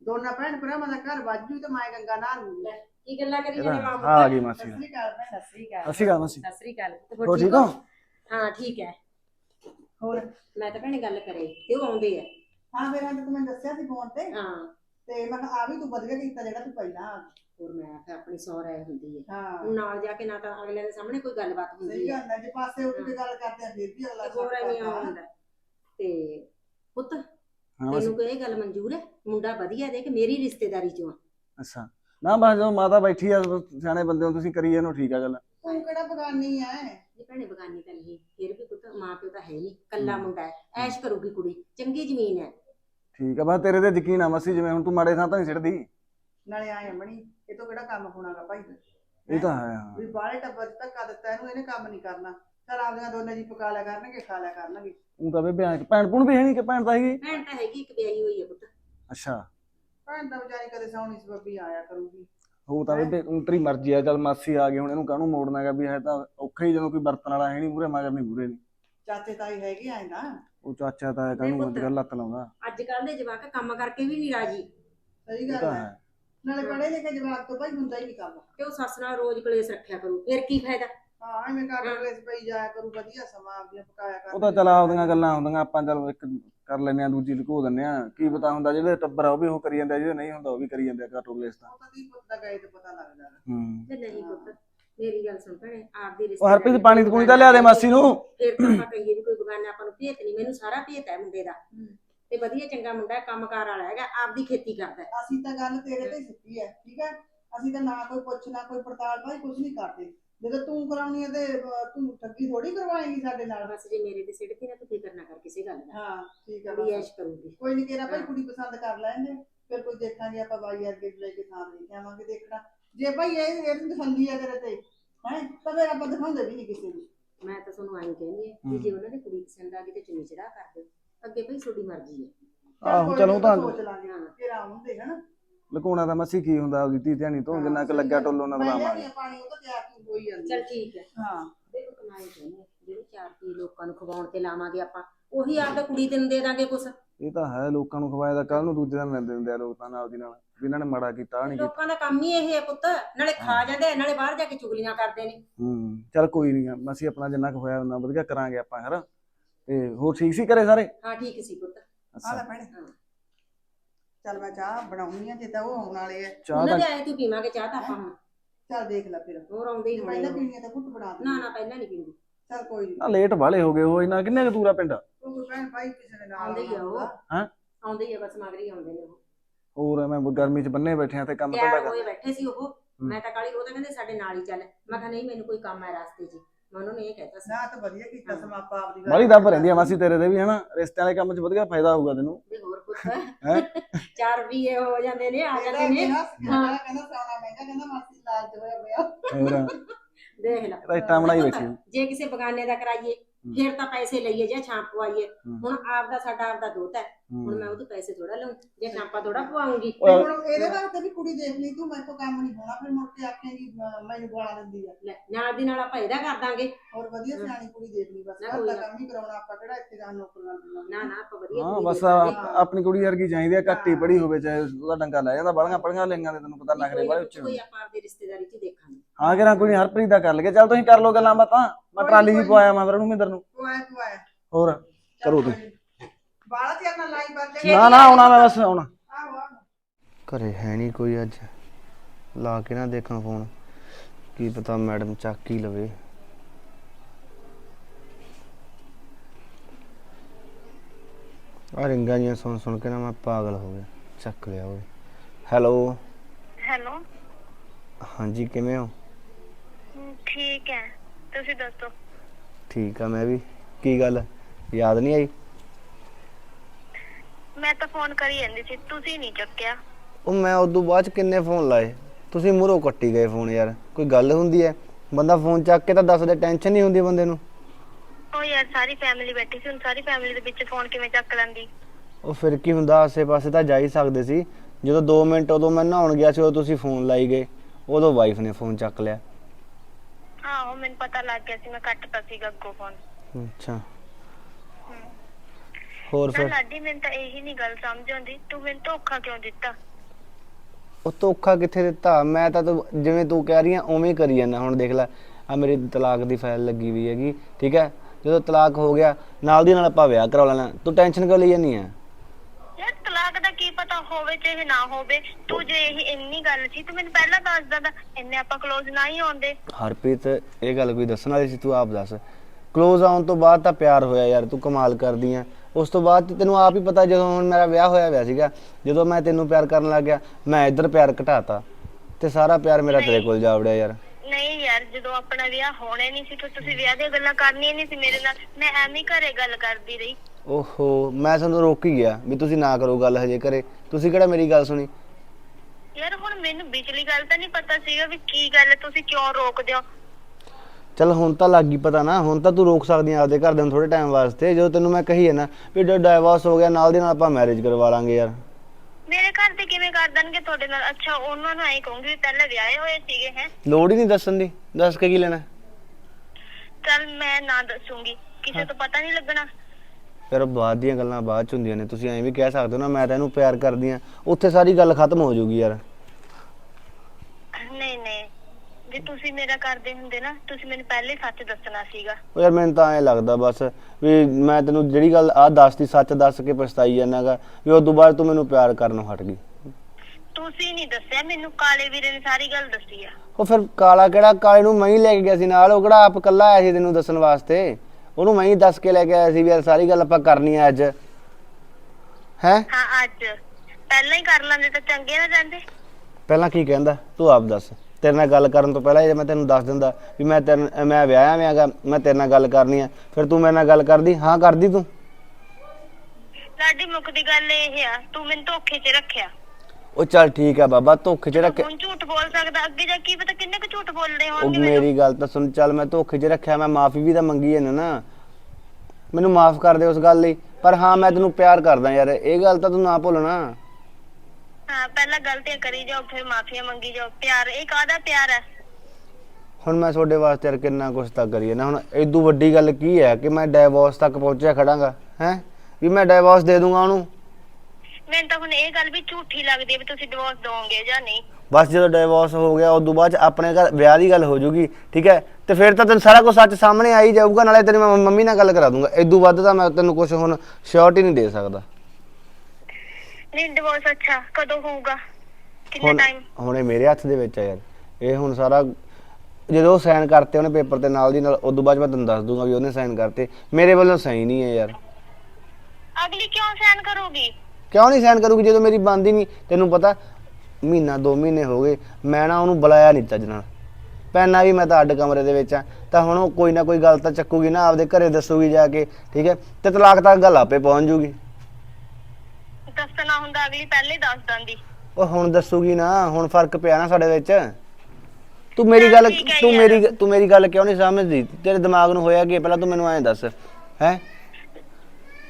[SPEAKER 4] ਦੋਨਾਂ ਭੈਣ ਭਰਾਵਾਂ ਦਾ ਘਰ ਵਾਜੂ ਤੇ ਮੈਂ ਗੰਗਾ ਨਹਾ ਲੂੰਗੀ।
[SPEAKER 5] ਕੀ ਗੱਲਾਂ ਕਰੀ ਜਾਂਦੇ ਮਾਂ
[SPEAKER 3] ਆ ਗਈ ਮਾਸੀ
[SPEAKER 4] ਸਤਿ ਸ੍ਰੀ ਅਕਾਲ ਭੈਣ।
[SPEAKER 5] ਸਤਿ ਸ੍ਰੀ ਅਕਾਲ।
[SPEAKER 3] ਅਸੀਂ ਗਾ ਮਾਸੀ।
[SPEAKER 5] ਸਤਿ ਸ੍ਰੀ ਅਕਾਲ। ਤੇ
[SPEAKER 3] ਹੋ? ਠੀਕ ਹੋ?
[SPEAKER 5] ਹਾਂ ਠੀਕ ਹੈ।
[SPEAKER 4] ਹੋਰ
[SPEAKER 5] ਮੈਂ ਤਾਂ ਭੈਣੇ ਗੱਲ ਕਰੇ ਤੇ ਉਹ ਆਉਂਦੇ ਆ।
[SPEAKER 4] ਹਾਂ ਮੇਰਾ ਤਾਂ ਤੂੰ ਦੱਸਿਆ ਸੀ ਫੋਨ ਤੇ?
[SPEAKER 5] ਹਾਂ।
[SPEAKER 4] ਤੇ ਮੈਂ ਕਿਹਾ ਆ ਵੀ ਤੂੰ ਵਧੀਆ ਕੀਤਾ ਜਿਹੜਾ ਤੂੰ ਪਹਿਲਾਂ ਆ ਗਈ।
[SPEAKER 5] ਹੋਰ ਮੈਂ ਆਖਿਆ ਆਪਣੀ ਸੌ ਰਹਿ ਹੁੰਦੀ ਹੈ
[SPEAKER 4] ਹਾਂ।
[SPEAKER 5] ਹੁਣ ਨਾਲ ਜਾ ਕੇ ਨਾ ਤਾਂ ਅਗਲੇ ਦੇ ਸਾਹਮਣੇ ਕੋਈ ਗੱਲਬਾਤ
[SPEAKER 4] ਸਹੀ
[SPEAKER 5] ਹੁੰਦੀ ਹੈ
[SPEAKER 4] ਗੱਲ ਹੈ ਜੇ ਪਾਸੇ ਉੱਠ ਕੇ ਗੱਲ ਕਰਦੇ ਆ ਫਿਰ ਵੀ ਅਗਲਾ
[SPEAKER 5] ਤੇ ਹੋਰ ਐਵੇਂ। ਆਉਂਦਾ ਤੇ ਪੁੱਤ
[SPEAKER 3] ਹਾਂ ਮਾਸੀ
[SPEAKER 5] ਤੈਨੂੰ ਕੋਈ ਇਹ ਗੱਲ ਮਨਜ਼ੂਰ ਹੈ ਮੁੰਡਾ ਵਧੀਆ ਦੇ ਕਿ ਮੇਰੀ ਰਿਸ਼ਤੇਦਾਰੀ ਚੋਂ ਆ?
[SPEAKER 3] ਅੱਛਾ। ਨਾ ਬਸ ਜਦੋਂ ਮਾਤਾ ਬੈਠੀ ਆ ਸਿਆਣੇ ਬੰਦੇ ਹੋ ਤੁਸੀਂ ਕਰੀ ਇਹਨੂੰ ਠੀਕ ਆ ਗੱਲ।
[SPEAKER 4] ਤੂੰ ਕਿਹੜਾ ਬਗਾਨੀ ਐ
[SPEAKER 5] ਜੇ ਭੈਣੇ ਬਗਾਨੀ ਤਾਂ ਨਹੀਂ। ਫਿਰ ਵੀ ਪੁੱਤ ਮਾਂ ਪਿਓ ਤਾਂ ਹੈ ਨਹੀਂ। ਕੱਲਾ ਮੁੰਡਾ ਹੈ ਐਸ਼ ਕਰੂਗੀ ਕੁੜੀ। ਚੰਗੀ ਜ਼ਮੀਨ ਹੈ
[SPEAKER 3] ਠੀਕ ਆ ਬਸ ਤੇਰੇ ਤੇ ਯਕੀਨ ਆ ਮਾਸੀ ਜਿਵੇਂ ਹੁਣ ਤੂੰ ਮਾੜੇ ਥਾਂ ਤਾਂ ਨਹੀਂ ਸਿੱਟਦੀ।
[SPEAKER 4] ਨਾਲੇ ਆਏ ਅਮਣੀ ਇਹ ਤੋਂ ਕਿਹੜਾ ਕੰਮ ਹੋਣਾਗਾ ਭਾਈ?
[SPEAKER 3] ਇਹ ਤਾਂ ਹੈ? ਹਾਂ।
[SPEAKER 4] ਵੀ ਬਾਹਲੇ ਟੱਬਰ ਚ ਧੱਕਾ ਦਿੱਤਾ ਇਹਨੂੰ ਇਹਨੇ ਕੰਮ ਨਹੀਂ ਕਰਨਾ। ਚਲ ਆਪਦੀਆਂ ਦੋਨੇ ਜੀ ਪਕਾ ਲਿਆ ਕਰਨਗੇ ਖਾ ਲਿਆ ਕਰਨਗੇ।
[SPEAKER 3] ਉਹ ਤਾਂ ਬੇਬੇ ਐਂ ਕਿ ਭੈਣ ਭੂਣ ਵੀ ਹੈ ਨਹੀਂ ਕਿ ਭੈਣ ਤਾਂ ਹੈਗੀ?
[SPEAKER 5] ਭੈਣ ਤਾਂ ਹੈਗੀ ਇੱਕ ਵਿਆਹੀ ਹੋਈ ਹੈ ਪੁੱਤ।
[SPEAKER 3] ਅੱਛਾ।
[SPEAKER 4] ਭੈਣ ਤਾਂ ਵਿਚਾਰੀ ਕਦੇ ਸੌਣੀ ਸਬੱਬੀ ਆਇਆ ਕਰੂਗੀ।
[SPEAKER 3] ਉਹ ਤਾਂ ਬੇਬੇ ਊਂ ਤੇਰੀ ਮਰਜ਼ੀ ਆ ਚੱਲ ਮਾਸੀ ਆ ਗਈ ਹੁਣ ਇਹਨੂੰ ਕਾਹਨੂੰ ਮੋੜਨਾ ਹੈਗਾ ਵੀ ਹੈ ਤਾਂ ਔਖਾ ਹੀ ਜਦੋਂ ਕੋਈ ਬਰਤਨ ਵਾਲਾ ਹੈ ਨਹੀਂ ਮੂਰੇ ਮਗਰ ਨਹੀਂ ਮੂਰੇ ਨਹੀਂ
[SPEAKER 4] ਚਾਚੇ ਤਾਈ ਹੈਗੇ ਆਏ ਨਾ
[SPEAKER 3] ਉਹ ਚਾਚਾ ਤਾਂ ਕਾਹਨੂੰ। ਅੱਜ ਕੱਲ ਲੱਤ ਲਾਉਂਦਾ।
[SPEAKER 5] ਅੱਜ ਕੱਲ ਦੇ ਜਵਾਕ ਕੰਮ ਕਰਕੇ ਵੀ ਨਹੀਂ ਰਾਜੀ।
[SPEAKER 4] ਸਹੀ
[SPEAKER 3] ਇਹ
[SPEAKER 4] ਗੱਲ
[SPEAKER 3] ਤਾਂ
[SPEAKER 4] ਹੈ।
[SPEAKER 3] ਹੈ।
[SPEAKER 4] ਨਾਲੇ ਪੜ੍ਹੇ ਲਿਖੇ ਜਵਾਕ ਤੋਂ ਭਾਈ ਹੁੰਦਾ ਹੀ ਨਹੀਂ ਕੰਮ।
[SPEAKER 5] ਤੇ ਉਹ ਸੱਸ ਨਾਲ ਰੋਜ਼ ਕਲੇਸ਼ ਰੱਖਿਆ ਕਰੂ ਫਿਰ ਕੀ ਫਾਇਦਾ?
[SPEAKER 4] ਹਾਂ ਐਵੇਂ ਕਰ ਲੈ ਪਈ ਜਾਇਆ ਕਰੂ ਵਧੀਆ ਸਮਾਂ ਆਪਦੀਆਂ ਪਕਾਇਆ ਕਰ
[SPEAKER 3] ਉਹ ਤਾਂ ਚਲ ਆਪਦੀਆਂ ਗੱਲਾਂ ਹੁੰਦੀਆਂ ਆਪਾਂ ਚਲ ਇੱਕ ਕਰ ਲੈਨੇ ਆ ਦੂਜੀ ਲੁਕੋ ਦਿੰਨੇ ਆ ਕੀ ਪਤਾ ਹੁੰਦਾ ਜਿਹੜੇ ਟੱਬਰ ਆ ਉਹ ਵੀ ਉਹ ਕਰੀ ਜਾਂਦੇ ਆ, ਜਿਹਦੇ ਨਹੀਂ ਹੁੰਦਾ ਉਹ ਵੀ ਕਰੀ ਜਾਂਦੇ ਆ ਕਾਟੋ ਪਲੇਸ ਤਾਂ।
[SPEAKER 4] ਉਹ ਤਾਂ ਦੀ ਪੁੱਤ ਦਾ ਗਏ ਤੇ ਪਤਾ ਲੱਗਦਾ
[SPEAKER 3] ਹੂੰ।
[SPEAKER 5] ਤੇ ਨਹੀਂ ਪੁੱਤ ਮੇਰੀ ਗੱਲ ਸੁਣ ਭੈਣੇ ਆਪਦੀ
[SPEAKER 3] ਉਹ ਹਰਪ੍ਰੀਤ ਪਾਣੀ ਦੀ ਪੂਣੀ ਤਾਂ ਲਿਆ ਦੇ ਮਾਸੀ ਨੂੰ।
[SPEAKER 5] ਫਿਰ ਤਾਂ ਆਪਾਂ ਕਹੀਏ ਵੀ ਕੋਈ ਬਗਾਨਾ ਆਪਾਂ ਨੂੰ ਭੇਤ ਨਹੀਂ ਮੈਨੂੰ ਸਾਰਾ ਭੇਤ ਹੈ ਮੁੰਡੇ ਦਾ। ਤੇ ਵਧੀਆ ਚੰਗਾ ਮੁੰਡਾ ਹੈ ਕੰਮਕਾਰ ਵਾਲਾ ਹੈਗਾ ਆਪਦੀ ਖੇਤੀ ਕਰਦਾ ਹੈ।
[SPEAKER 4] ਅਸੀਂ ਤਾਂ ਗੱਲ ਤੇਰੇ ਤੇ ਹੀ ਸਿੱਟੀ ਹੈ ਠੀਕ ਹੈ? ਅਸੀਂ ਤਾਂ ਨਾ ਕੋਈ ਪੁੱਛ ਨਾ ਕੋਈ ਪੜਤਾਲ ਭਾਈ ਕੁਝ ਨਹੀਂ ਕਰਦੇ। ਜਦੋਂ ਤੂੰ ਕਰਾਉਣੀ ਹੈ ਤੇ ਅਹ, ਤੂੰ ਠੱਗੀ ਥੋੜੀ ਕਰਵਾਏਂਗੀ ਸਾਡੇ ਨਾਲ।
[SPEAKER 5] ਬਸ ਜੇ ਮੇਰੇ ਤੇ ਸਿੱਟਦੀ ਨਾ ਤੂੰ ਫਿਕਰ ਨਾ ਕਰ ਕਿਸੇ ਗੱਲ ਦਾ।
[SPEAKER 4] ਹਾਂ ਠੀਕ ਹੈ ਬਸ।
[SPEAKER 5] ਐਸ਼ ਕਰੂਗੀ।
[SPEAKER 4] ਕੋਈ ਨਹੀਂ ਤੇਰਾ ਭਾਈ ਕੁੜੀ ਪਸੰਦ ਕਰ ਲੈਣਗੇ ਫਿਰ ਕੋਈ ਦੇਖਾਂਗੇ ਆਪਾਂ ਬਾਈ ਅੱਗੇ ਲੈ ਕੇ ਥਾਂ ਲੈ ਕੇ ਆਵਾਂਗੇ ਦੇਖਣਾ। ਜੇ ਭਾਈ ਇਹ ਇਹ ਤਸੰਦੀ ਹੈ ਤੇਰੇ ਤੇ ਹੈ? ਤਾਂ ਫਿਰ ਆਪਾਂ ਦਿਖਾਉਂਦੇ ਵੀ ਨਹੀਂ ਕਿਸੇ ਨੂੰ।
[SPEAKER 5] ਮੈਂ ਤਾਂ ਤੁਹਾਨੂੰ ਆਈ ਕਹਿੰਦੀ ਹਾਂ ਵੀ ਜੇ ਉਹਨਾਂ ਦੀ ਕੁੜੀ ਪਸੰਦ ਆ ਗਈ ਤੇ ਚੁੰਨੀ ਚੜਾ ਕਰ ਦਿਓ। ਅੱਗੇ ਭਈ ਤੁਹਾਡੀ ਮਰਜ਼ੀ ਹੈ।
[SPEAKER 3] ਆਹੋ ਚਲੋ ਉਹ ਤਾਂ
[SPEAKER 4] ਸੋਚ ਲਾਂਗੇ ਫਿਰ ਆਉਂਦੇ ਹਨਾ?
[SPEAKER 3] ਲੁਕਾਉਣਾ ਤਾਂ ਮਸੀ ਕੀ ਹੁੰਦਾ ਉਹਦੀ ਧੀ ਧਿਆਣੀ ਤੋਂ ਜਿੰਨਾ ਕੁ ਲੱਗਿਆ ਟੋਲੋ
[SPEAKER 4] ਲਿਆਉਣੀ ਆ ਪਾਣੀ ਉਹ ਤਾਂ ਤਿਆਰ ਤੂੰ ਹੋਈ ਜਾਂਦੀ
[SPEAKER 5] ਚਲ ਠੀਕ ਹੈ।
[SPEAKER 4] ਹਾਂ।
[SPEAKER 5] ਦੇਖੋ ਕਮਾਈ ਕਹਿੰਦੇ ਜਿਹੜੇ ਚਾਰ ਪੀ ਲੋਕਾਂ ਨੂੰ ਖਵਾਉਣ ਤੇ ਲਾਵਾਂਗੇ ਆਪਾਂ ਉਹੀ ਆਪਦਾ ਕੁੜੀ ਤੇ ਨੂੰ ਦੇ ਦਾਂਗੇ ਕੁਛ।
[SPEAKER 3] ਇਹ ਤਾਂ ਹੈ ਲੋਕਾਂ ਨੂੰ ਖਵਾਇਆ ਤਾਂ ਕੱਲ ਨੂੰ ਦੂਜੇ ਦਿਨ ਲੈਂਦੇ ਹੁੰਦੇ ਆ ਲੋਕ ਤਾਂ ਨਾਲ ਦੀ ਨਾਲ ਵੀ ਇਹਨਾਂ ਨੇ ਮਾੜਾ ਕੀਤਾ ਨਹੀਂ ਕੀਤਾ।
[SPEAKER 5] ਲੋਕਾਂ ਦਾ ਕੰਮ ਹੀ ਇਹ ਹੈ ਪੁੱਤ ਨਾਲੇ ਖਾ ਜਾਂਦੇ ਨਾਲੇ ਬਾਹਰ ਜਾ ਕੇ ਚੁਗਲੀਆਂ ਕਰਦੇ ਨੇ।
[SPEAKER 3] ਹੂੰ ਚਲ ਕੋਈ ਨਹੀਂ ਅਸੀਂ ਆਪਣਾ ਜਿੰਨਾ ਕੁ ਹੋਇਆ ਉਹਨਾਂ ਵਧੀਆ ਕਰਾਂਗੇ ਆਪਾਂ ਹਰ ਤੇ ਹੋਰ ਠੀਕ ਸੀ ਘਰੇ ਸਾਰੇ?
[SPEAKER 5] ਹਾਂ ਠੀਕ ਸੀ ਪੁੱਤ।
[SPEAKER 4] ਆ ਲੈ ਭੈਣੇ। ਚੱਲ ਮੈਂ ਚਾਹ ਬਣਾਉਣੀ ਆ ਜੇ ਤਾਂ ਉਹ ਆਉਣ ਵਾਲੇ ਆ।
[SPEAKER 3] ਚਾਹ
[SPEAKER 5] ਉਹਨਾਂ
[SPEAKER 3] ਦਾ
[SPEAKER 5] ਆਏ ਤੂੰ ਪੀਵਾਂਗੇ ਚਾਹ ਤਾਂ ਆਪਾਂ। ਹੁਣ
[SPEAKER 4] ਚੱਲ ਦੇਖ ਲੈ ਫਿਰ।
[SPEAKER 5] ਹੋਰ ਆਉਂਦੇ ਹੀ ਹੋਣੇ
[SPEAKER 4] ਪਹਿਲਾਂ। ਪੀਣੀ ਆ ਤਾਂ ਘੁੱਟ ਬਣਾ ਦੇ
[SPEAKER 5] ਨਾ ਨਾ ਪਹਿਲਾਂ ਨਹੀਂ ਪੀਂਦੀ।
[SPEAKER 4] ਚੱਲ ਕੋਈ ਨਹੀਂ
[SPEAKER 3] ਨਾ ਲੇਟ ਵਾਲੇ ਹੋ ਗਏ ਉਹ ਇਹਨਾਂ ਕਿੰਨੇ ਕੁ ਦੂਰਾ ਪਿੰਡ?
[SPEAKER 4] ਉਹ ਕੋਈ ਭੈਣ ਭਾਈ ਕਿਸੇ ਦੇ ਨਾਲ
[SPEAKER 5] ਆਉਂਦੇ ਹੀ ਆ ਉਹ।
[SPEAKER 3] ਹਾਂ?
[SPEAKER 5] ਆਉਂਦੇ ਹੀ ਆ ਬਸ ਮਗਰ ਹੀ ਆਉਂਦੇ ਨੇ ਉਹ।
[SPEAKER 3] ਹੋਰ ਐਵੇਂ ਗਰਮੀ ਚ ਬੰਨੇ ਬੈਠੇ ਆ ਤੇ ਕੰਮ ਧੰਦਾ
[SPEAKER 5] ਤਿਆਰ
[SPEAKER 3] ਕਰ।
[SPEAKER 5] ਹੋਏ ਬੈਠੇ ਸੀ ਉਹ। ਮੈਂ ਤਾਂ ਕਾਲੀ ਉਹ ਤਾਂ ਕਹਿੰਦੇ ਸਾਡੇ ਨਾਲ ਹੀ ਚੱਲ। ਮੈਂ ਕਿਹਾ ਨਹੀਂ ਮੈਨੂੰ ਕੋਈ ਕੰਮ ਹੈ ਰਸਤੇ 'ਚ। ਮੈਂ ਉਹਨਾਂ ਨੂੰ ਇਹ ਕਹਿਤਾ ਸੀ।
[SPEAKER 4] ਨਾ ਤਾਂ ਵਧੀਆ ਕੀਤਾ ਸਮਾਂ ਆਪਾਂ ਆਪਦੀ ਗੱਲ
[SPEAKER 3] ਦੱਬ ਰਹਿੰਦੀ ਆ ਮਾਸੀ ਤੇਰੇ ਦੇ ਵੀ ਹਨਾ? ਰਿਸ਼ਤਿਆਂ ਵਾਲੇ ਕੰਮ ਚ ਵਧੀਆ ਫਾਇਦਾ ਹੋਊਗਾ ਤੈਨੂੰ।
[SPEAKER 5] ਵੀ ਹੋਰ ਪੁੱਤ
[SPEAKER 3] ਹੈਂ?
[SPEAKER 5] ਚਾਰ ਵੀ ਇਹ ਹੋ ਜਾਂਦੇ ਨੇ ਆ
[SPEAKER 4] ਕਹਿੰਦਾ
[SPEAKER 5] ਜਾਂਦੇ ਨੇ।
[SPEAKER 4] ਕਹਿੰਦਾ ਕਹਿੰਦਾ ਸੋਨਾ ਮਹਿੰਗਾ ਕਹਿੰਦਾ ਮਾਸੀ ਲਾਲਚ ਹੋਇਆ ਪਿਆ।
[SPEAKER 3] ਹੋਰ?
[SPEAKER 5] ਦੇਖ ਲੈ।
[SPEAKER 3] ਇਹਦਾ ਇੱਟਾਂ ਬਣਾਈ ਬੈਠੀ
[SPEAKER 5] ਜੇ ਕਿਸੇ ਬਗਾਨੇ ਦਾ ਕਰਾਈਏ। ਫਿਰ ਤਾਂ ਪੈਸੇ ਲਈਏ ਜਾਂ ਛਾਂਪ ਪਵਾਈਏ। ਹੁਣ ਆਪਦਾ ਸਾਡਾ ਆਪਦਾ ਦੋਤਾ ਹੈ। ਹੁਣ ਮੈਂ ਉਹਦੇ ਪੈਸੇ ਥੋੜਾ ਲਵਾਂ ਜਾਂ ਛਾਂਪਾ ਥੋੜਾ ਪਵਾਉਂਗੀ।
[SPEAKER 4] ਹੁਣ ਇਹਦੇ ਵਾਸਤੇ ਵੀ ਕੁੜੀ ਦੇਖ ਲਈ ਤੂੰ ਮੇਰੇ ਤੋਂ ਕੰਮ ਨਹੀਂ ਹੋਣਾ ਫਿਰ ਮੁੜ ਕੇ ਆਖੇਂਗੀ ਮੈਨੂੰ ਗਾਲਾਂ ਦਿੰਦੀ ਆ।
[SPEAKER 5] ਲੈ ਨਾਲ ਦੀ ਨਾਲ ਆਪਾਂ ਇਹਦਾ ਕਰ ਦਾਂਗੇ।
[SPEAKER 4] ਹੋਰ ਵਧੀਆ ਸਿਆਣੀ ਕੁੜੀ ਦੇਖ ਲਈ ਬਸ ਦਾ
[SPEAKER 5] ਨਾ।
[SPEAKER 4] ਕੰਮ ਹੀ ਕਰਾਉਣਾ ਆਪਾਂ ਕਿਹੜਾ ਇੱਥੇ ਜਾਣ ਨੌਕਰ ਨਾਲ
[SPEAKER 5] ਨਾ ਨਾ ਆਪਾਂ ਵਧੀਆ
[SPEAKER 3] ਹਾਂ
[SPEAKER 5] ਕੁੜੀ
[SPEAKER 3] ਬਸ ਆਪਣੀ ਕੁੜੀ ਵਰਗੀ ਚਾਹੀਦੀ ਆ ਘੱਟੀ ਪੜੀ ਹੋਵੇ ਚਾਹੇ ਉਹਦਾ ਡੰਗਾ ਲੈ ਜਾਂਦਾ ਬੜੀਆਂ ਪੜੀਆਂ ਲੈਂਗਾ ਤੇ ਤੈਨੂੰ ਪਤਾ ਲੱਗ ਰਿਹਾ ਬੜੇ ਉੱਚੇ
[SPEAKER 5] ਕੋਈ। ਆਪਾਂ ਆਪਦੀ ਰਿਸ਼ਤੇਦਾਰੀ 'ਚ ਦੇਖਾਂਗੇ।
[SPEAKER 3] ਹਾਂ ਕਿਰਾਂ ਕੋਈ ਨੀ, ਹਰਪ੍ਰੀਤ ਦਾ ਕਰ ਲਈਏ। ਚੱਲ ਤੁਸੀਂ ਕਰ ਲਓ ਗੱਲਾਂ ਬਾਤਾਂ। ਮੈਂ ਟਰਾਲੀ ਜੀ ਪਵਾਇਆ ਮੈਂ ਫਿਰ ਉਹਨੂੰ ਮਿੰਦਰ ਨੂੰ
[SPEAKER 4] ਤੂੰ ਆਇਆ ਤੂੰ। ਆਇਆ
[SPEAKER 3] ਹੋਰ ਕਰੋ ਤੁਸੀਂ
[SPEAKER 4] ਬਾਲਾ ਤੇ ਆਪਣਾ ਲਾਈ ਕਰ
[SPEAKER 3] ਨਾ ਨਾ ਆਉਣਾ ਮੈਂ ਬਸ ਆਉਣਾ।
[SPEAKER 4] ਆਹੋ ਆਹੋ।
[SPEAKER 6] ਘਰੇ ਹੈ ਨਹੀਂ ਕੋਈ ਅੱਜ। ਲਾ ਕੇ ਨਾ ਦੇਖਾਂ ਫੋਨ। ਕੀ ਪਤਾ ਮੈਡਮ ਚੱਕ ਹੀ ਲਵੇ। ਆ ਰਿੰਗਾਂ ਸੁਣ ਸੁਣ ਕੇ ਨਾ ਮੈਂ ਪਾਗਲ ਹੋ ਗਿਆ। ਚੱਕ ਲਿਆ ਓਏ। ਹੈਲੋ?
[SPEAKER 7] ਹੈਲੋ?
[SPEAKER 6] ਹਾਂਜੀ ਕਿਵੇਂ ਹੋ?
[SPEAKER 7] ਠੀਕ ਹੈ। ਤੁਸੀਂ ਦੱਸੋ।
[SPEAKER 6] ਠੀਕ ਆ ਮੈਂ ਵੀ। ਕੀ ਗੱਲ? ਯਾਦ ਨਹੀਂ ਆਈ?
[SPEAKER 7] ਮੈਂ ਤਾਂ ਫੋਨ ਕਰੀ ਜਾਂਦੀ ਸੀ। ਤੁਸੀਂ ਨਹੀਂ ਚੱਕਿਆ।
[SPEAKER 6] ਉਹ ਮੈਂ ਉਦੋਂ ਬਾਅਦ ਚ ਕਿੰਨੇ ਫੋਨ ਲਾਏ? ਤੁਸੀਂ ਮੂਹਰੋਂ ਕੱਟੀ ਗਏ ਫੋਨ ਯਾਰ। ਕੋਈ ਗੱਲ ਹੁੰਦੀ ਹੈ? ਬੰਦਾ ਫੋਨ ਚੱਕ ਕੇ ਤਾਂ ਦੱਸਦੇ ਟੈਨਸ਼ਨ ਨਹੀਂ ਹੁੰਦੀ ਬੰਦੇ ਨੂੰ।
[SPEAKER 7] ਉਹ ਯਾਰ ਸਾਰੀ ਫੈਮਿਲੀ ਬੈਠੀ ਸੀ। ਹੁਣ ਸਾਰੀ ਫੈਮਿਲੀ ਦੇ ਵਿੱਚ ਫੋਨ ਕਿਵੇਂ ਚੱਕ ਲੈਂਦੀ?
[SPEAKER 6] ਉਹ ਫਿਰ ਕੀ ਹੁੰਦਾ? ਆਸੇ-ਪਾਸੇ ਤਾਂ ਜਾ ਹੀ ਸਕਦੇ ਸੀ। ਜਦੋਂ 2 ਮਿੰਟ ਉਦੋਂ ਮੈਂ ਨਹਾਉਣ ਗਿਆ ਸੀ ਉਦੋਂ ਤੁਸੀਂ ਫੋਨ ਲਾਈ ਗਏ। ਉਦੋਂ ਵਾਈਫ ਨੇ ਫੋਨ ਚੱਕ ਲਿਆ।
[SPEAKER 7] ਆਹੋ ਮੈਨੂੰ ਪਤਾ ਲੱਗ ਗਿਆ ਸੀ ਮੈਂ ਕੱਟਤਾ ਸੀਗਾ ਅੱਗੋਂ ਫੋਨ
[SPEAKER 6] ਅੱਛਾ। ਹੋਰ
[SPEAKER 7] ਨਾ
[SPEAKER 6] ਫਿਰ?
[SPEAKER 7] ਲਾਡੀ ਮੈਨੂੰ ਤਾਂ ਇਹੀ ਨਹੀਂ ਗੱਲ ਸਮਝ ਆਉਂਦੀ ਤੂੰ ਮੈਨੂੰ ਧੋਖਾ ਕਿਉਂ ਦਿੱਤਾ?
[SPEAKER 6] ਉਹ ਧੋਖਾ ਕਿੱਥੇ ਦਿੱਤਾ? ਮੈਂ ਤਾਂ ਤੂੰ ਜਿਵੇਂ ਤੂੰ ਕਹਿ ਰਹੀ ਆ ਉਵੇਂ ਹੀ ਕਰੀ ਜਾਂਦਾ। ਹੁਣ ਦੇਖ ਲੈ ਆ ਮੇਰੀ ਤਲਾਕ ਦੀ ਫਾਈਲ ਲੱਗੀ ਹੋਈ ਹੈਗੀ ਠੀਕ ਹੈ? ਜਦੋਂ ਤਲਾਕ ਹੋ ਗਿਆ ਨਾਲ ਦੀ ਨਾਲ ਆਪਾਂ ਵਿਆਹ ਕਰਾ ਲੈਣਾ। ਤੂੰ ਟੈਨਸ਼ਨ ਕਿਉਂ ਲਈ ਜਾਂਦੀ ਆ?
[SPEAKER 7] ਯਾਰ ਤਲਾਕ ਦਾ ਕੀ ਪਤਾ ਹੋਵੇ ਚਾਹੇ ਨਾ ਹੋਵੇ ਤੂੰ ਜੇ ਇਹ ਇੰਨੀ ਗੱਲ ਸੀ ਤੂੰ ਮੈਨੂੰ ਪਹਿਲਾਂ ਦੱਸ ਦਿੰਦਾ ਇੰਨੇ ਆਪਾਂ ਕਲੋਜ਼ ਨਾ ਹੀ ਆਉਂਦੇ।
[SPEAKER 6] ਹਰਪ੍ਰੀਤ ਇਹ ਗੱਲ ਕੋਈ ਦੱਸਣ ਵਾਲੀ ਸੀ ਤੂੰ ਆਪ ਦੱਸ। ক্লোਜ਼ ਆਉਣ ਤੋਂ ਬਾਅਦ ਤਾਂ ਪਿਆਰ ਹੋਇਆ ਯਾਰ ਤੂੰ ਕਮਾਲ ਕਰਦੀ ਆ। ਉਸ ਤੋਂ ਬਾਅਦ ਤੇ ਤੈਨੂੰ ਆਪ ਹੀ ਪਤਾ ਜਦੋਂ ਹੁਣ ਮੇਰਾ ਵਿਆਹ ਹੋਇਆ ਹੋਇਆ ਸੀਗਾ ਜਦੋਂ ਮੈਂ ਤੈਨੂੰ ਪਿਆਰ ਕਰਨ ਲੱਗ ਗਿਆ ਮੈਂ ਇੱਧਰ ਪਿਆਰ ਘਟਾਤਾ। ਤੇ ਸਾਰਾ ਪਿਆਰ ਮੇਰਾ ਤੇਰੇ ਕੋਲ ਜਾ ਵੜਿਆ ਯਾਰ।
[SPEAKER 7] ਨਹੀਂ ਯਾਰ ਜਦੋਂ ਆਪਣਾ ਵਿਆਹ ਹੋਣਾ ਹੀ ਨਹੀਂ ਸੀ ਫਿਰ ਤੁਸੀਂ ਵਿਆਹ ਦੀਆਂ ਗੱਲਾਂ ਕਰਨੀਆਂ ਨਹੀਂ ਸੀ ਮੇਰੇ ਨਾਲ। ਮੈਂ ਐਵੇਂ ਹੀ ਘਰੇ ਗੱਲ ਕਰਦੀ ਰਹੀ।
[SPEAKER 6] ਓਹੋ ਮੈਂ ਤੁਹਾਨੂੰ ਰੋਕ ਹੀ ਗਿਆ ਵੀ ਤੁਸੀਂ ਨਾ ਕਰੋ ਗੱਲ ਹਜੇ ਕਰੇ ਤੁਸੀਂ ਕਿਹੜਾ ਮੇਰੀ ਗੱਲ ਸੁਣੀ?
[SPEAKER 7] ਯਾਰ ਹੁਣ ਮੈਨੂੰ ਵਿਚਲੀ ਗੱਲ ਤਾਂ ਨਹੀਂ ਪਤਾ ਸੀਗਾ ਵੀ ਕੀ ਗੱਲ ਹੈ ਤੁਸੀਂ ਕਿਉਂ ਰੋਕਦੇ ਹੋ?
[SPEAKER 6] ਚੱਲ ਹੁਣ ਤਾਂ ਲੱਗ ਗਈ ਪਤਾ ਨਾ ਹੁਣ ਤਾਂ ਤੂੰ ਰੋਕ ਸਕਦੀ ਆ ਆਪਦੇ ਘਰਦਿਆਂ ਨੂੰ ਥੋੜੇ ਟਾਈਮ ਵਾਸਤੇ। ਜਦੋਂ ਤੈਨੂੰ ਮੈਂ ਕਹੀ ਹੈ ਨਾ ਵੀ ਡਾਈਵੋਰਸ ਹੋ ਗਿਆ ਨਾਲ ਦੀ ਨਾਲ ਆਪਾਂ ਮੈਰਿਜ ਕਰਵਾ ਲਾਂਗੇ ਯਾਰ।
[SPEAKER 7] ਮੇਰੇ ਘਰ ਦੇ ਕਿਵੇਂ ਕਰ ਦੇਣਗੇ ਤੁਹਾਡੇ ਨਾਲ? ਅੱਛਾ ਉਹਨਾਂ ਨੂੰ ਐਂ ਕਹੂੰਗੀ ਵੀ ਪਹਿਲਾਂ ਵਿਆਹੇ ਹੋਏ ਸੀਗੇ ਹੈ।
[SPEAKER 6] ਲੋੜ ਹੀ ਨਹੀਂ ਦੱਸਣ ਦੀ। ਦੱਸ ਕੇ ਕੀ ਲੈਣਾ?
[SPEAKER 7] ਚੱਲ ਮੈਂ ਨਾ ਦੱਸੂਗੀ। ਕਿਸੇ ਤੋਂ ਪਤਾ ਨਹੀਂ ਲੱਗਣਾ।
[SPEAKER 6] ਫਿਰ ਬਾਅਦ ਦੀਆਂ ਗੱਲਾਂ ਬਾਅਦ ਚ ਹੁੰਦੀਆਂ ਨੇ। ਤੁਸੀਂ ਐਂ ਵੀ ਕਹਿ ਸਕਦੇ ਹੋ ਨਾ ਮੈਂ ਤਾਂ ਇਹਨੂੰ ਪਿਆਰ ਕਰਦੀ ਆ। ਉੱਥੇ ਸਾਰੀ ਗੱਲ ਖਤਮ ਹੋ ਜਾਊਗੀ ਯਾਰ।
[SPEAKER 7] ਨਹੀਂ ਨਹੀਂ। ਜੇ ਤੁਸੀਂ ਮੇਰਾ ਕਰਦੇ ਹੁੰਦੇ ਨਾ ਤੁਸੀਂ ਮੈਨੂੰ ਪਹਿਲੇ ਸੱਚ ਦੱਸਣਾ ਸੀਗਾ।
[SPEAKER 6] ਉਹ ਯਾਰ ਮੈਨੂੰ ਤਾਂ ਐਂ ਲੱਗਦਾ ਬਸ ਵੀ ਮੈਂ ਤੈਨੂੰ ਜਿਹੜੀ ਗੱਲ ਆ ਦੱਸਤੀ ਸੱਚ ਦੱਸ ਕੇ ਪਛਤਾਈ ਜਾਣਾਗਾ ਵੀ ਉਸ ਤੋਂ ਬਾਅਦ ਤੂੰ ਮੈਨੂੰ ਪਿਆਰ ਕਰਨੋਂ ਹਟ ਗਈ।
[SPEAKER 7] ਤੁਸੀਂ ਨਹੀਂ ਦੱਸਿਆ ਮੈਨੂੰ ਕਾਲੇ ਵੀਰੇ ਨੇ ਸਾਰੀ ਗੱਲ ਦੱਸੀ ਆ।
[SPEAKER 6] ਉਹ ਫਿਰ ਕਾਲਾ ਕਿਹੜਾ ਕਾਲੇ ਨੂੰ ਮੈਂ ਹੀ ਲੈ ਕੇ ਗਿਆ ਸੀ ਨਾਲ ਉਹ ਕਿਹੜਾ ਆਪ ਇਕੱਲਾ ਆਇਆ ਸੀ ਤੈਨੂੰ ਦੱਸਣ ਵਾਸਤੇ? ਉਹਨੂੰ ਮੈਂ ਹੀ ਦੱਸ ਕੇ ਲੈ ਕੇ ਆਇਆ ਸੀ ਵੀ ਯਾਰ ਸਾਰੀ ਗੱਲ ਆਪਾਂ ਕਰਨੀ ਆ ਅੱਜ। ਹੈ?
[SPEAKER 7] ਹਾਂ ਅੱਜ। ਪਹਿਲਾਂ ਹੀ ਕਰ ਲੈਂਦੇ ਤਾਂ ਚੰਗੇ ਨਾ ਜਾਂਦੇ।
[SPEAKER 6] ਪਹਿਲਾਂ ਕੀ ਕਹਿੰਦਾ? ਤੂੰ ਆਪ ਦੱਸ। ਤੇਰੇ ਨਾਲ ਗੱਲ ਕਰਨ ਤੋਂ ਪਹਿਲਾਂ ਜੇ ਮੈਂ ਤੈਨੂੰ ਦੱਸ ਦਿੰਦਾ ਵੀ ਮੈਂ ਤੇਰੇ ਮੈਂ ਵਿਆਹਿਆ ਵਿਆਂਗਾ ਮੈਂ ਤੇਰੇ ਨਾਲ ਗੱਲ ਕਰਨੀ ਆ ਫਿਰ ਤੂੰ ਮੇਰੇ ਨਾਲ ਗੱਲ ਕਰਦੀ ਹਾਂ ਕਰਦੀ ਤੂੰ?
[SPEAKER 7] ਸਾਡੀ ਮੁੱਖ ਦੀ ਗੱਲ ਇਹ ਆ ਤੂੰ ਮੈਨੂੰ ਧੋਖੇ 'ਚ ਰੱਖਿਆ।
[SPEAKER 6] ਉਹ ਚੱਲ ਠੀਕ ਆ ਬਾਬਾ ਧੋਖੇ ਚ ਰੱਖ
[SPEAKER 7] ਹੁਣ ਝੂਠ ਬੋਲ ਸਕਦਾ ਅੱਗੇ ਜਾ ਕੀ ਪਤਾ ਕਿੰਨੇ ਕੁ ਝੂਠ ਬੋਲਦੇ
[SPEAKER 6] ਉਹ
[SPEAKER 7] ਹੋਣਗੇ ਮੈਨੂੰ।
[SPEAKER 6] ਮੇਰੀ ਗੱਲ ਤਾਂ ਸੁਣ ਚੱਲ ਮੈਂ ਧੋਖੇ 'ਚ ਰੱਖਿਆ ਮੈਂ ਮਾਫੀ ਵੀ ਤਾਂ ਮੰਗੀ ਹੈ ਨਾ। ਮੈਨੂੰ ਮਾਫ ਕਰ ਦੇ ਉਸ ਗੱਲ ਲਈ ਪਰ ਹਾਂ ਮੈਂ ਤੈਨੂੰ ਪਿਆਰ ਕਰਦਾ ਯਾਰ ਇਹ ਗੱਲ ਤਾਂ ਤੂੰ ਨਾ ਭੁੱਲਣਾ।
[SPEAKER 7] ਹਾਂ ਪਹਿਲਾਂ ਗਲਤੀਆਂ ਕਰੀ ਜਾਓ ਫਿਰ ਮਾਫੀਆਂ ਮੰਗੀ ਜਾਓ। ਪਿਆਰ ਇਹ ਕਾਹਦਾ ਪਿਆਰ ਹੈ?
[SPEAKER 6] ਹੁਣ ਮੈਂ ਤੁਹਾਡੇ ਵਾਸਤੇ ਯਾਰ ਕਿੰਨਾ ਕੁਛ ਤਾਂ ਕਰੀਏ ਨਾ। ਹੁਣ ਇਦੋਂ ਵੱਡੀ ਗੱਲ ਕੀ ਹੈ ਕਿ ਮੈਂ ਡਾਈਵੋਰਸ ਤੱਕ ਪਹੁੰਚਿਆ ਖੜਾਂਗਾ ਹੈ? ਵੀ ਮੈਂ ਡਾਈਵੋਰਸ ਦੇ ਦੂੰਗਾ ਉਹਨੂੰ।
[SPEAKER 7] ਮੈਨੂੰ ਤਾਂ ਹੁਣ ਇਹ ਗੱਲ ਵੀ ਝੂਠੀ ਲੱਗਦੀ ਹੈ ਵੀ ਤੁਸੀਂ ਡਿਵੋਰਸ ਦੋਗੇ ਜਾਂ ਨਹੀਂ।
[SPEAKER 6] ਬਸ ਜਦੋਂ ਡਾਈਵੋਰਸ ਹੋ ਗਿਆ ਤੋਂ ਬਾਅਦ 'ਚ ਆਪਣੇ ਘਰ ਵਿਆਹ ਦੀ ਗੱਲ ਹੋ ਜੂਗੀ ਠੀਕ ਹੈ? ਤੇ ਫਿਰ ਤਾਂ ਤੈਨੂੰ ਸਾਰਾ ਕੁਝ ਸੱਚ ਸਾਹਮਣੇ ਆ ਹੀ ਜਾਊਗਾ ਨਾਲੇ ਤੇਰੀ ਮੈਂ ਮੰਮੀ ਨਾਲ ਗੱਲ ਕਰਾ ਦੂੰਗਾ। ਇਦੋਂ ਵੱਧ ਤਾਂ ਮੈਂ ਤੈਨੂੰ ਕੁਝ ਹੁਣ ਸ਼ੋਰਟ ਨਹੀਂ ਦੇ ਸਕਦਾ।
[SPEAKER 7] ਨਹੀਂ ਡਿਵੋਰਸ ਅੱਛਾ ਕਦੋਂ ਹੋਊਗਾ? ਕਿੰਨਾ
[SPEAKER 6] ਹੁਣ
[SPEAKER 7] ਟਾਈਮ
[SPEAKER 6] ਹੁਣ ਇਹ ਮੇਰੇ ਹੱਥ ਦੇ ਵਿੱਚ ਆ ਯਾਰ। ਇਹ ਹੁਣ ਸਾਰਾ ਜਦੋਂ ਸਾਈਨ ਕਰਤੇ ਉਹਨੇ ਪੇਪਰ ਤੇ ਨਾਲ ਦੀ ਨਾਲ ਉਸ ਤੋਂ ਬਾਅਦ 'ਚ ਮੈਂ ਤੈਨੂੰ ਦੱਸ ਦੂੰਗਾ ਵੀ ਉਹਨੇ ਸਾਈਨ ਕਰਤੇ। ਮੇਰੇ ਵੱਲੋਂ ਸਹੀ ਨਹੀਂ ਹੈ ਯਾਰ।
[SPEAKER 7] ਅਗਲੀ ਕਿਉਂ ਸਹਿਨ ਕਰੂਗੀ?
[SPEAKER 6] ਕਿਉਂ ਨਹੀਂ ਸਾਈਨ ਕਰੂਗੀ ਜਦੋਂ ਮੇਰੀ ਬੰਦੀ ਨਹੀਂ? ਤੈਨੂੰ ਪਤਾ ਮਹੀਨਾ 2 ਮਹੀਨੇ ਹੋ ਗਏ ਮੈਂ ਨਾ ਉਹਨੂੰ ਬੁਲਾਇਆ ਨਹੀਂ ਚੱਜ ਨਾਲ। ਪੈਨਾ ਵੀ ਮੈਂ ਤਾਂ ਅੱਡ ਕਮਰੇ ਦੇ ਵਿੱਚ ਆ। ਤਾਂ ਹੁਣ ਉਹ ਕੋਈ ਨਾ ਕੋਈ ਗੱਲ ਤਾਂ ਚੱਕੂਗੀ ਨਾ ਆਪਦੇ ਘਰੇ ਦੱਸੂਗੀ ਜਾ ਕੇ ਠੀਕ ਹੈ? ਤੇ ਤਲਾਕ ਤੱਕ ਗੱਲ ਆਪੇ ਪਹੁੰਚ ਜੂਗੀ।
[SPEAKER 7] ਦੱਸਣਾ ਹੁੰਦਾ ਅਗਲੀ ਪਹਿਲੇ ਦੱਸ ਦਿੰਦੀ।
[SPEAKER 6] ਉਹ ਹੁਣ ਦੱਸੂਗੀ ਨਾ ਹੁਣ ਫ਼ਰਕ ਪਿਆ ਨਾ ਸਾਡੇ ਵਿੱਚ। ਤੂੰ ਮੇਰੀ ਗੱਲ
[SPEAKER 7] ਠੀਕ ਹੈ
[SPEAKER 6] ਤੂੰ
[SPEAKER 7] ਯਾਰ।
[SPEAKER 6] ਮੇਰੀ ਤੂੰ ਮੇਰੀ ਗੱਲ ਕਿਉਂ ਨਹੀਂ ਸਮਝਦੀ? ਤੇਰੇ ਦਿਮਾਗ ਨੂੰ ਹੋਇਆ ਕੀ ਹੈ? ਪਹਿਲਾਂ ਤੂੰ ਮੈਨੂੰ ਐਂ ਦੱਸ ਹੈ?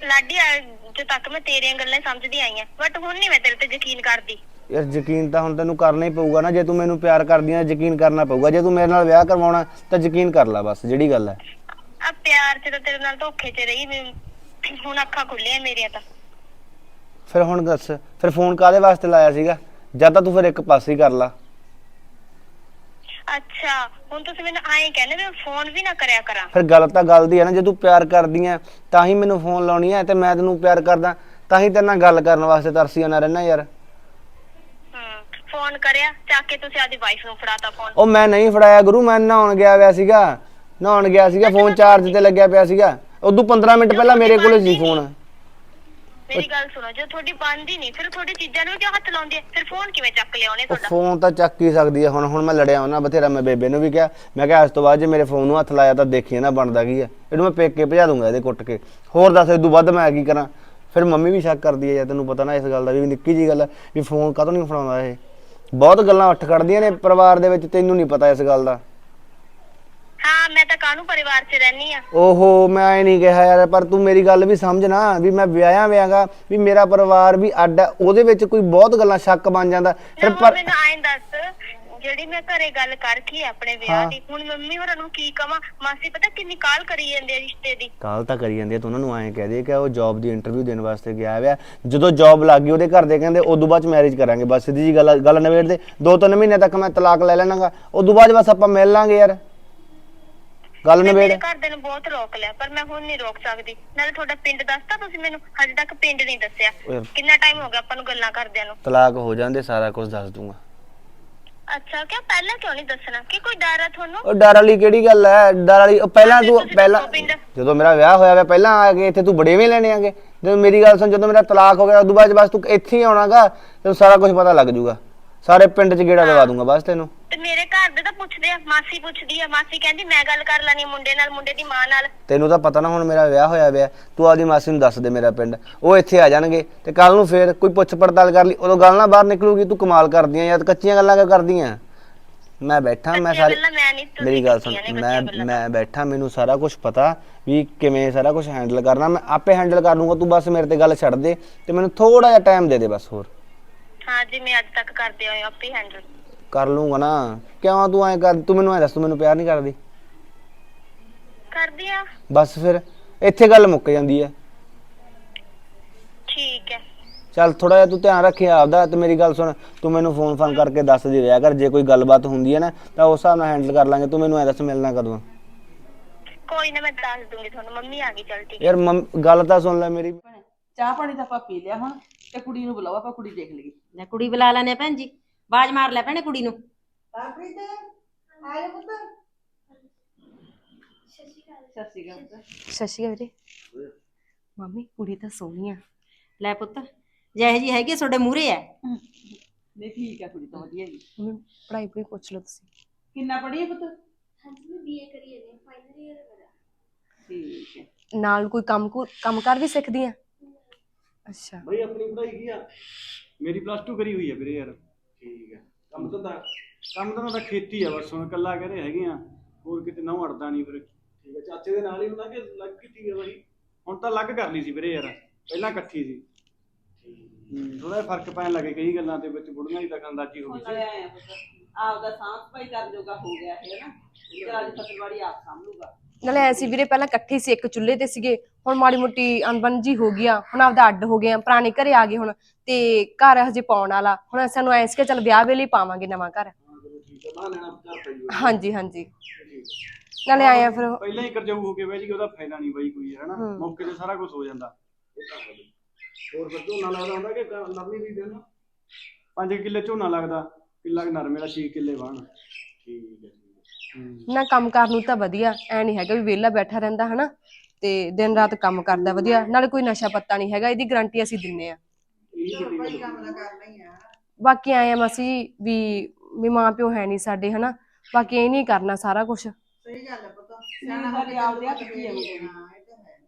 [SPEAKER 7] ਲਾਡੀ ਅੱਜ ਤੱਕ ਮੈਂ ਤੇਰੀਆਂ ਗੱਲਾਂ ਹੀ ਸਮਝਦੀ ਆਈ ਆ ਬਟ ਹੁਣ ਨਹੀਂ ਮੈਂ ਤੇਰੇ ਤੇ ਯਕੀਨ ਕਰਦੀ।
[SPEAKER 6] ਯਾਰ ਯਕੀਨ ਤਾਂ ਹੁਣ ਤੈਨੂੰ ਕਰਨਾ ਹੀ ਪਊਗਾ ਨਾ ਜੇ ਤੂੰ ਮੈਨੂੰ ਪਿਆਰ ਕਰਦੀ ਆ ਯਕੀਨ ਕਰਨਾ ਪਊਗਾ। ਜੇ ਤੂੰ ਮੇਰੇ ਨਾਲ ਵਿਆਹ ਕਰਵਾਉਣਾ ਤਾਂ ਯਕੀਨ ਕਰ ਲੈ ਬਸ ਜਿਹੜੀ ਗੱਲ ਹੈ।
[SPEAKER 7] ਆ ਪਿਆਰ ਚ ਤਾਂ ਤੇਰੇ ਨਾਲ ਧੋਖੇ ਚ ਰਹੀ ਮੈਂ- ਹੁਣ ਅੱਖਾਂ ਖੁੱਲੀਆਂ ਮੇਰੀਆਂ ਤਾਂ।
[SPEAKER 6] ਫਿਰ ਹੁਣ ਦੱਸ ਫਿਰ ਫੋਨ ਕਾਦੇ ਵਾਸਤੇ ਲਾਇਆ ਸੀਗਾ? ਜਾਂ ਤਾਂ ਤੂੰ ਫਿਰ ਇੱਕ ਪਾਸੇ ਹੀ ਕਰ ਲਾ।
[SPEAKER 7] ਅੱਛਾ ਹੁਣ ਤੁਸੀਂ ਮੈਨੂੰ ਐਂ ਕਹਿੰਦੇ ਵੀ ਫੋਨ ਵੀ ਨਾ ਕਰਿਆ ਕਰਾਂ।
[SPEAKER 6] ਫਿਰ ਗੱਲ ਤਾਂ ਗੱਲ ਦੀ ਹੈ ਨਾ ਜੇ ਤੂੰ ਪਿਆਰ ਕਰਦੀ ਆ ਤਾਂ ਹੀ ਮੈਨੂੰ ਫੋਨ ਲਾਉਣੀ ਹੈ ਤੇ ਮੈਂ ਤੈਨੂੰ ਪਿਆਰ ਕਰਦਾ ਤਾਂ ਹੀ ਤੇਰੇ ਨਾਲ ਗੱਲ ਕਰਨ ਵਾਸਤੇ ਤਰਸੀ ਨਾ ਰਹਿਣਾ ਯਾਰ।
[SPEAKER 7] ਹੂੰ ਫੋਨ ਕਰਿਆ ਚੱਕ ਕੇ ਤੁਸੀਂ ਆਦੀ ਵਾਈਫ ਨੂੰ ਫੜਾਤਾ ਫੋਨ
[SPEAKER 6] ਉਹ ਮੈਂ ਨਹੀਂ ਫੜਾਇਆ ਗੁਰੂ ਮੈਂ ਨਹਾਉਣ ਗਿਆ ਹੋਇਆ ਸੀਗਾ। ਨਹਾਉਣ ਗਿਆ ਸੀਗਾ ਫੋਨ ਚਾਰਜ ਤੇ ਲੱਗਿਆ ਪਿਆ ਸੀਗਾ। ਉਦੋਂ 15 ਮਿੰਟ ਪਹਿਲਾਂ ਮੇਰੇ ਕੋਲੇ ਸੀ ਫੋਨ
[SPEAKER 7] ਮੇਰੀ ਗੱਲ ਸੁਣੋ ਜੇ ਤੁਹਾਡੀ ਬੰਦ ਹੀ ਨਹੀਂ ਫਿਰ ਤੁਹਾਡੀ ਚੀਜ਼ਾਂ ਨੂੰ ਕਿਉਂ ਹੱਥ ਲਾਉਂਦੇ ਆ? ਫਿਰ ਫੋਨ ਕਿਵੇਂ ਚੱਕ ਲਿਆ ਉਹਨੇ
[SPEAKER 6] ਉਹ
[SPEAKER 7] ਤੁਹਾਡਾ?
[SPEAKER 6] ਫੋਨ ਤਾਂ ਚੱਕ ਹੀ ਸਕਦੀ ਹੈ। ਹੁਣ ਹੁਣ ਮੈਂ ਲੜਿਆ ਉਹਨਾਂ ਬਥੇਰਾ ਮੈਂ ਬੇਬੇ ਨੂੰ ਵੀ ਕਿਹਾ। ਮੈਂ ਕਿਹਾ ਅੱਜ ਤੋਂ ਬਾਅਦ ਜੇ ਮੇਰੇ ਫੋਨ ਨੂੰ ਹੱਥ ਲਾਇਆ ਤਾਂ ਦੇਖੀਏ ਨਾ ਬਣਦਾ ਕੀ ਹੈ। ਇਹਨੂੰ ਮੈਂ ਪੇਕੇ ਭਜਾ ਦੂੰਗਾ ਇਹਦੇ ਕੁੱਟ ਕੇ। ਹੋਰ ਦੱਸ ਇਦੋਂ ਵੱਧ ਮੈਂ ਕੀ ਕਰਾਂ? ਫਿਰ ਮੰਮੀ ਵੀ ਸ਼ੱਕ ਕਰਦੀ ਹੈ ਜਾਂ ਤੈਨੂੰ ਪਤਾ ਨਾ ਇਸ ਗੱਲ ਦਾ ਵੀ ਨਿੱਕੀ ਜੀ ਗੱਲ ਹੈ ਵੀ ਫੋਨ ਕਾਹਤੋਂ ਨਹੀਂ ਫੜਾਉਂਦਾ ਇਹ? ਬਹੁਤ ਗੱਲਾਂ ਉੱਠ ਖੜਦੀਆਂ ਨੇ ਪਰਿਵਾਰ ਦੇ ਵਿੱਚ ਤੈਨੂੰ ਨਹੀਂ ਪਤਾ ਇਸ ਗੱਲ ਦਾ।
[SPEAKER 7] ਹਾਂ ਮੈਂ ਤਾਂ ਕਾਹਨੂੰ ਪਰਿਵਾਰ 'ਚ ਰਹਿਣੀ ਆ
[SPEAKER 6] ਓਹੋ ਮੈਂ ਐ ਨਹੀਂ ਕਿਹਾ ਯਾਰ ਪਰ ਤੂੰ ਮੇਰੀ ਗੱਲ ਵੀ ਸਮਝ ਨਾ ਵੀ ਮੈਂ ਵਿਆਹਿਆ ਵਿਆਂਗਾ ਵੀ ਮੇਰਾ ਪਰਿਵਾਰ ਵੀ ਅੱਡ ਹੈ ਉਹਦੇ ਵਿੱਚ ਕੋਈ ਬਹੁਤ ਗੱਲਾਂ ਸ਼ੱਕ ਬਣ ਜਾਂਦਾ। ਫਿਰ
[SPEAKER 7] ਨਾ ਹੁਣ
[SPEAKER 6] ਪਰ
[SPEAKER 7] ਮੈਨੂੰ ਐਂ ਦੱਸ ਜਿਹੜੀ ਮੈਂ ਘਰੇ ਗੱਲ ਕਰਕੇ ਆਪਣੇ ਵਿਆਹ ਦੀ ਹੁਣ ਮੰਮੀ ਹੋਰਾਂ ਨੂੰ ਕੀ ਕਵਾਂ? ਮਾਸੀ ਪਤਾ ਕਿੰਨੀ ਕਾਲ ਕਰੀ ਜਾਂਦੇ ਆ ਰਿਸ਼ਤੇ ਦੀ?
[SPEAKER 6] ਕਾਲ ਤਾਂ ਕਰੀ ਜਾਂਦੀ ਹੈ ਤੂੰ ਉਹਨਾਂ ਨੂੰ ਐਂ ਕਹਿ ਦੇ ਕਿ ਉਹ ਜੌਬ ਦੀ ਇੰਟਰਵਿਊ ਦੇਣ ਵਾਸਤੇ ਗਿਆ ਹੋਇਆ। ਜਦੋਂ ਜੌਬ ਲੱਗ ਗਈ ਉਹਦੇ ਘਰ ਦੇ ਕਹਿੰਦੇ ਉਦੋਂ ਬਾਅਦ ਚ ਮੈਰਿਜ ਕਰਾਂਗੇ। ਬਸ ਸਿੱਧੀ ਜੀ ਗੱਲ ਗੱਲ ਨਵੇੜ ਦੇ। ਦੋ ਤਿੰਨ ਮਹੀਨੇ ਤੱਕ ਮੈਂ ਤਲਾਕ ਲੈ ਲੈਣਾਗਾ। ਉਦੋਂ ਬਾਅਦ ਬਸ ਆਪਾਂ ਮਿਲ ਲਾਂਗੇ ਯਾਰ। ਗੱਲ
[SPEAKER 7] ਮੈਂ
[SPEAKER 6] ਨਵੇੜ
[SPEAKER 7] ਮੇਰੇ ਘਰਦਿਆਂ ਨੂੰ ਬਹੁਤ ਰੋਕ ਲਿਆ ਪਰ ਮੈਂ ਹੁਣ ਨਹੀਂ ਰੋਕ ਸਕਦੀ। ਨਾਲੇ ਤੁਹਾਡਾ ਪਿੰਡ ਦੱਸਤਾ ਤੁਸੀਂ ਮੈਨੂੰ ਹਜੇ ਤੱਕ ਪਿੰਡ ਨਹੀਂ ਦੱਸਿਆ।
[SPEAKER 6] ਓਏ।
[SPEAKER 7] ਕਿੰਨਾ ਟਾਈਮ ਹੋ ਗਿਆ ਆਪਾਂ ਨੂੰ ਗੱਲਾਂ ਕਰਦਿਆਂ ਨੂੰ?
[SPEAKER 6] ਤਲਾਕ ਹੋ ਜਾਂਦੇ ਸਾਰਾ ਕੁਝ ਦੱਸ ਦੂੰਗਾ।
[SPEAKER 7] ਅੱਛਾ ਕਿਉਂ ਪਹਿਲਾਂ ਕਿਉਂ ਨਹੀਂ ਦੱਸਣਾ? ਕਿ ਕੋਈ ਡਰ ਆ ਤੁਹਾਨੂੰ?
[SPEAKER 6] ਉਹ ਡਰ ਵਾਲੀ ਕਿਹੜੀ ਗੱਲ ਹੈ ਡਰ ਵਾਲੀ ਉਹ ਪਹਿਲਾਂ ਤੂੰ
[SPEAKER 7] ਤੁਸੀਂ
[SPEAKER 6] ਪਹਿਲਾਂ
[SPEAKER 7] ਦੱਸੋ ਪਿੰਡ।
[SPEAKER 6] ਜਦੋਂ ਮੇਰਾ ਵਿਆਹ ਹੋਇਆ ਵਾ ਪਹਿਲਾਂ ਆ ਕੇ ਇੱਥੇ ਤੂੰ ਬੜੇਵੇਂ ਲੈਣੇ ਆਗੇ। ਜਦੋਂ ਮੇਰੀ ਗੱਲ ਸੁਣ ਜਦੋਂ ਮੇਰਾ ਤਲਾਕ ਹੋ ਗਿਆ ਉਦੋਂ ਬਾਅਦ ਬਸ ਤੂੰ ਇੱਥੇ ਹੀ ਆਉਣਾਗਾ ਤੈਨੂੰ ਸਾਰਾ ਕੁਝ ਪਤਾ ਲੱਗ ਜਾਊਗਾ ਸਾਰੇ ਪਿੰਡ 'ਚ ਗੇੜਾ ਦਵਾ ਦੂੰਗਾ ਬਸ ਤੈਨੂੰ।
[SPEAKER 7] ਤੇ ਮੇਰੇ ਘਰ ਦੇ ਤਾਂ ਪੁੱਛਦੇ ਆ ਮਾਸੀ ਪੁੱਛਦੀ ਆ ਮਾਸੀ ਕਹਿੰਦੀ ਮੈਂ ਗੱਲ ਕਰ ਲੈਣੀ ਮੁੰਡੇ ਨਾਲ ਮੁੰਡੇ ਦੀ ਮਾਂ ਨਾਲ।
[SPEAKER 6] ਤੈਨੂੰ ਤਾਂ ਪਤਾ ਨਾ ਹੁਣ ਮੇਰਾ ਵਿਆਹ ਹੋਇਆ ਵਿਆ ਤੂੰ ਆਪਦੀ ਮਾਸੀ ਨੂੰ ਦੱਸ ਦੇ ਮੇਰਾ ਪਿੰਡ। ਉਹ ਇੱਥੇ ਆ ਜਾਣਗੇ ਤੇ ਕੱਲ ਨੂੰ ਫੇਰ ਕੋਈ ਪੁੱਛ ਪੜਤਾਲ ਕਰ ਲਈ। ਉਦੋਂ ਗੱਲ ਨਾ ਬਾਹਰ ਨਿਕਲੂਗੀ ਤੂੰ ਕਮਾਲ ਕਰਦੀਆਂ ਯਾਰ ਕੱਚੀਆਂ ਗੱਲਾਂ ਕਿਉਂ ਕਰਦੀਆਂ ਮੈਂ ਬੈਠਾ ਮੈਂ ਸਾਰੀ
[SPEAKER 7] ਗੱਲਾਂ ਮੈਂ ਨਹੀਂ ਤੁਸੀਂ
[SPEAKER 6] ਮੇਰੀ ਗੱਲ ਸੁਣ
[SPEAKER 7] ਕੀਤੀਆਂ ਨੇ
[SPEAKER 6] ਮੈਂ
[SPEAKER 7] ਕੱਚੀਆਂ।
[SPEAKER 6] ਮੈਂ ਬੈਠਾ ਮੈਨੂੰ ਸਾਰਾ ਕੁਝ ਪਤਾ ਵੀ ਕਿਵੇਂ ਸਾਰਾ ਕੁਝ ਹੈਂਡਲ ਕਰਨਾ। ਮੈਂ ਆਪੇ ਹੈਂਡਲ ਕਰ ਲੂੰਗਾ ਤੂੰ ਬਸ ਮੇਰੇ ਤੇ ਗੱਲ ਛੱਡ ਦੇ ਤੇ ਮੈਨੂੰ ਥੋੜਾ ਜਿਹਾ ਟਾਈਮ ਦੇ ਦੇ ਬਸ ਹੋਰ।
[SPEAKER 7] ਹਾਂ ਜਿਵੇਂ ਅੱਜ ਤੱਕ ਕਰਦੇ ਆਏ ਹੋ, ਆਪੇ ਹੈਂਡਲ
[SPEAKER 6] ਕਰ ਲੂੰਗਾ ਨਾ। ਕਿਉਂ ਤੂੰ ਐ ਕਰ ਤੂੰ ਮੈਨੂੰ ਐ ਦੱਸ ਤੂੰ ਮੈਨੂੰ ਪਿਆਰ ਨਹੀਂ ਕਰਦੀ?
[SPEAKER 7] ਕਰਦੀ ਆ
[SPEAKER 6] ਬਸ ਫਿਰ ਇੱਥੇ ਗੱਲ ਮੁੱਕ ਜਾਂਦੀ ਹੈ।
[SPEAKER 7] ਠੀਕ ਹੈ।
[SPEAKER 6] ਚੱਲ ਥੋੜਾ ਜਿਹਾ ਤੂੰ ਧਿਆਨ ਰੱਖੀ ਆਪਦਾ ਤੇ ਮੇਰੀ ਗੱਲ ਸੁਣ ਤੂੰ ਮੈਨੂੰ ਫੋਨ ਫਾਨ ਕਰਕੇ ਦੱਸ ਦੇ ਰਿਹਾ ਕਰ ਜੇ ਕੋਈ ਗੱਲਬਾਤ ਹੁੰਦੀ ਹੈ ਨਾ ਤਾਂ ਉਸ ਹਿਸਾਬ ਨਾਲ ਹੈਂਡਲ ਕਰ ਲਾਂਗੇ ਤੂੰ ਮੈਨੂੰ ਐ ਦੱਸ ਮਿਲਣਾ ਕਦੋਂ?
[SPEAKER 7] ਕੋਈ ਨਾ ਮੈਂ ਦੱਸ ਦੂੰਗੀ ਤੁਹਾਨੂੰ ਮੰਮੀ ਆ ਗਈ ਚੱਲ ਠੀਕ
[SPEAKER 6] ਯਾਰ ਮੰਮ- ਗੱਲ ਤਾਂ ਸੁਣ ਲੈ ਮੇਰੀ।
[SPEAKER 2] ਚਾਹ ਪਾਣੀ ਤਾਂ ਆਪਾਂ ਪੀ ਲਿਆ ਹੁਣ। ਤੇ ਕੁੜੀ ਨੂੰ ਬੁਲਾਓ ਆਪਾਂ ਕੁੜੀ ਦੇਖ ਲਈਏ।
[SPEAKER 5] ਲੈ ਕੁੜੀ ਬੁਲਾ ਲੈਣੇ ਭੈਣ ਜੀ। ਬਾਜ ਮਾਰ ਲੈ ਭੈਣੇ ਕੁੜੀ ਨੂੰ।
[SPEAKER 4] ਹਰਪ੍ਰੀਤ ਆਏ ਪੁੱਤ। ਸਤਿ ਸ਼੍ਰੀ ਅਕਾਲ ਪੁੱਤ।
[SPEAKER 1] ਸਤਿ ਸ਼੍ਰੀ ਅਕਾਲ ਵੀਰੇ। ਮੰਮੀ ਕੁੜੀ ਤਾਂ ਸੋਹਣੀ ਆ।
[SPEAKER 5] ਲੈ ਪੁੱਤ ਜਿਹੇ ਜੀ ਹੈਗੀ ਆ, ਤੁਹਾਡੇ ਮੂਹਰੇ ਐ
[SPEAKER 2] ਨਹੀਂ ਠੀਕ ਹੈ ਕੁੜੀ ਤਾਂ ਵਧੀਆ ਜੀ।
[SPEAKER 1] ਮੰਮੀ ਪੜ੍ਹਾਈ ਪੜ੍ਹਾਈ ਪੁੱਛ ਲਓ ਤੁਸੀਂ।
[SPEAKER 2] ਕਿੰਨਾ ਪੜ੍ਹੀ ਹੈ ਪੁੱਤ?
[SPEAKER 8] ਹਾਂਜੀ ਮੈਂ ਬੀਏ ਕਰੀ ਜਾਂਦੀ ਫਾਈਨਲ ਇਅਰ ਮੇਰਾ।
[SPEAKER 2] ਠੀਕ ਹੈ।
[SPEAKER 1] ਨਾਲ ਕੋਈ ਕੰਮ ਕੁ- ਕੰਮਕਾਰ ਵੀ ਸਿੱਖਦੀ ਆ? ਅੱਛਾ।
[SPEAKER 3] ਬਈ ਆਪਣੀ ਪੜ੍ਹਾਈ ਕੀ ਆ? ਮੇਰੀ ਪਲੱਸ 2 ਕਰੀ ਹੋਈ ਆ ਵੀਰੇ ਯਾਰ। ਠੀਕ ਹੈ ਕੰਮ ਤਾਂ ਤਾਂ ਕੰਮ ਤਾਂ ਤਾਂ ਖੇਤੀ ਆ ਬਸ ਹੁਣ ਕੱਲਾ ਕਹਿੰਦੇ ਹੈਗੇ ਆ। ਹੋਰ ਕਿਤੇ ਨਾ ਅੜਦਾ ਨਹੀਂ ਫਿਰ ਠੀਕ ਹੈ ਚਾਚੇ ਦੇ ਨਾਲ ਹੀ ਹੁੰਦਾ ਕਿ ਲੱਗ ਕੀਤੀ ਆ ਬਈ? ਹੁਣ ਤਾਂ ਲੱਗ ਕਰ ਲਈ ਸੀ ਵੀਰੇ ਯਾਰ। ਪਹਿਲਾਂ ਇਕੱਠੀ ਸੀ। ਥੋੜਾ ਫ਼ਰਕ ਪੈਣ ਲੱਗੇ ਕਈ ਗੱਲਾਂ ਦੇ ਵਿੱਚ ਬੁੜੀਆਂ ਦੀ ਦਖਲਅੰਦਾਜ਼ੀ ਹੋ ਗਈ ਸੀ।
[SPEAKER 2] ਆ ਪੁੱਤ ਆਪਦਾ ਸਾਂਭ ਭਾਈ ਕਰਨ ਜੋਗਾ ਹੋ ਗਿਆ ਹੈ ਨਾ? ਤੇ ਅੱਜ ਫਸਲਵਾੜੀ ਆਪ ਸੰਭਲੂਗਾ
[SPEAKER 1] ਨਾਲੇ ਐਸੀ ਵੀਰੇ ਪਹਿਲਾਂ ਇਕੱਠੇ ਸੀ ਇੱਕ ਚੁੱਲ੍ਹੇ ਤੇ ਸੀਗੇ। ਹੁਣ ਮਾੜੀ ਮੋਟੀ ਅਣਬਣ ਜੀ ਹੋ ਗਿਆ ਹੁਣ ਆਪਦਾ ਅੱਡ ਹੋ ਗਏ ਆ ਪੁਰਾਣੇ ਘਰੇ ਆ ਗਏ ਹੁਣ ਤੇ ਘਰ ਹਜੇ ਪਾਉਣ ਵਾਲਾ ਹੁਣ ਸਾਨੂੰ ਐਸ ਕਿ ਚੱਲ ਵਿਆਹ ਵੇਲੇ ਹੀ ਪਾਵਾਂਗੇ ਨਵਾਂ ਘਰ ਹਾਂਜੀ ਹਾਂਜੀ। ਨਾਲੇ ਆਏ ਆ ਫਿਰ
[SPEAKER 3] ਪਹਿਲਾਂ ਹੀ ਕਰਜਾਊ ਹੋ ਕੇ ਬਹਿ ਜੀ ਉਹਦਾ ਫਾਇਦਾ ਨਹੀਂ ਬਈ ਕੋਈ ਹੈ ਨਾ
[SPEAKER 1] ਹੂੰ।
[SPEAKER 3] ਮੌਕੇ ਤੇ ਸਾਰਾ ਕੁਝ ਹੋ ਜਾਂਦਾ। ਹੋਰ ਫਿਰ ਝੋਨਾ ਲੱਗਦਾ ਹੁੰਦਾ ਕਿ ਨਰਮੀ ਵੀ ਦੇਣਾ 5 ਕਿੱਲੇ ਝੋਨਾ ਲੱਗਦਾ ਕਿੱਲਾ ਕੁ ਨਰਮੇ ਦਾ 6 ਕਿੱਲੇ ਵਾਹਣ ਠੀਕ ਹੂੰ।
[SPEAKER 1] ਨਾ ਕੰਮ ਕਰਨ ਨੂੰ ਤਾਂ ਵਧੀਆ ਐ ਨਹੀਂ ਹੈਗਾ ਵੀ ਵਿਹਲਾ ਬੈਠਾ ਰਹਿੰਦਾ ਹਨਾ ਤੇ ਦਿਨ ਰਾਤ ਕੰਮ ਕਰਦਾ ਵਧੀਆ ਨਾਲੇ ਕੋਈ ਨਸ਼ਾ ਪੱਤਾ ਨਹੀਂ ਹੈਗਾ ਇਹਦੀ ਗਾਰੰਟੀ ਅਸੀਂ ਦਿੰਨੇ ਆ। ਬਾਕੀ ਆਏ ਆ ਮਸੀ ਵੀ ਵੀ ਮਾਂ ਪਿਓ ਹੈ ਨਹੀਂ ਸਾਡੇ ਹਨਾ? ਬਾਕੀ ਇਹ ਨਹੀਂ ਕਰਨਾ ਸਾਰਾ ਕੁਝ
[SPEAKER 4] ਸਹੀ ਗੱਲ ਹੈ ਪੁੱਤ
[SPEAKER 2] ਆਪਦੇ ਹੱਥ ਹੀ ਹੈ
[SPEAKER 4] ਇਹ ਤਾਂ ਹੈ।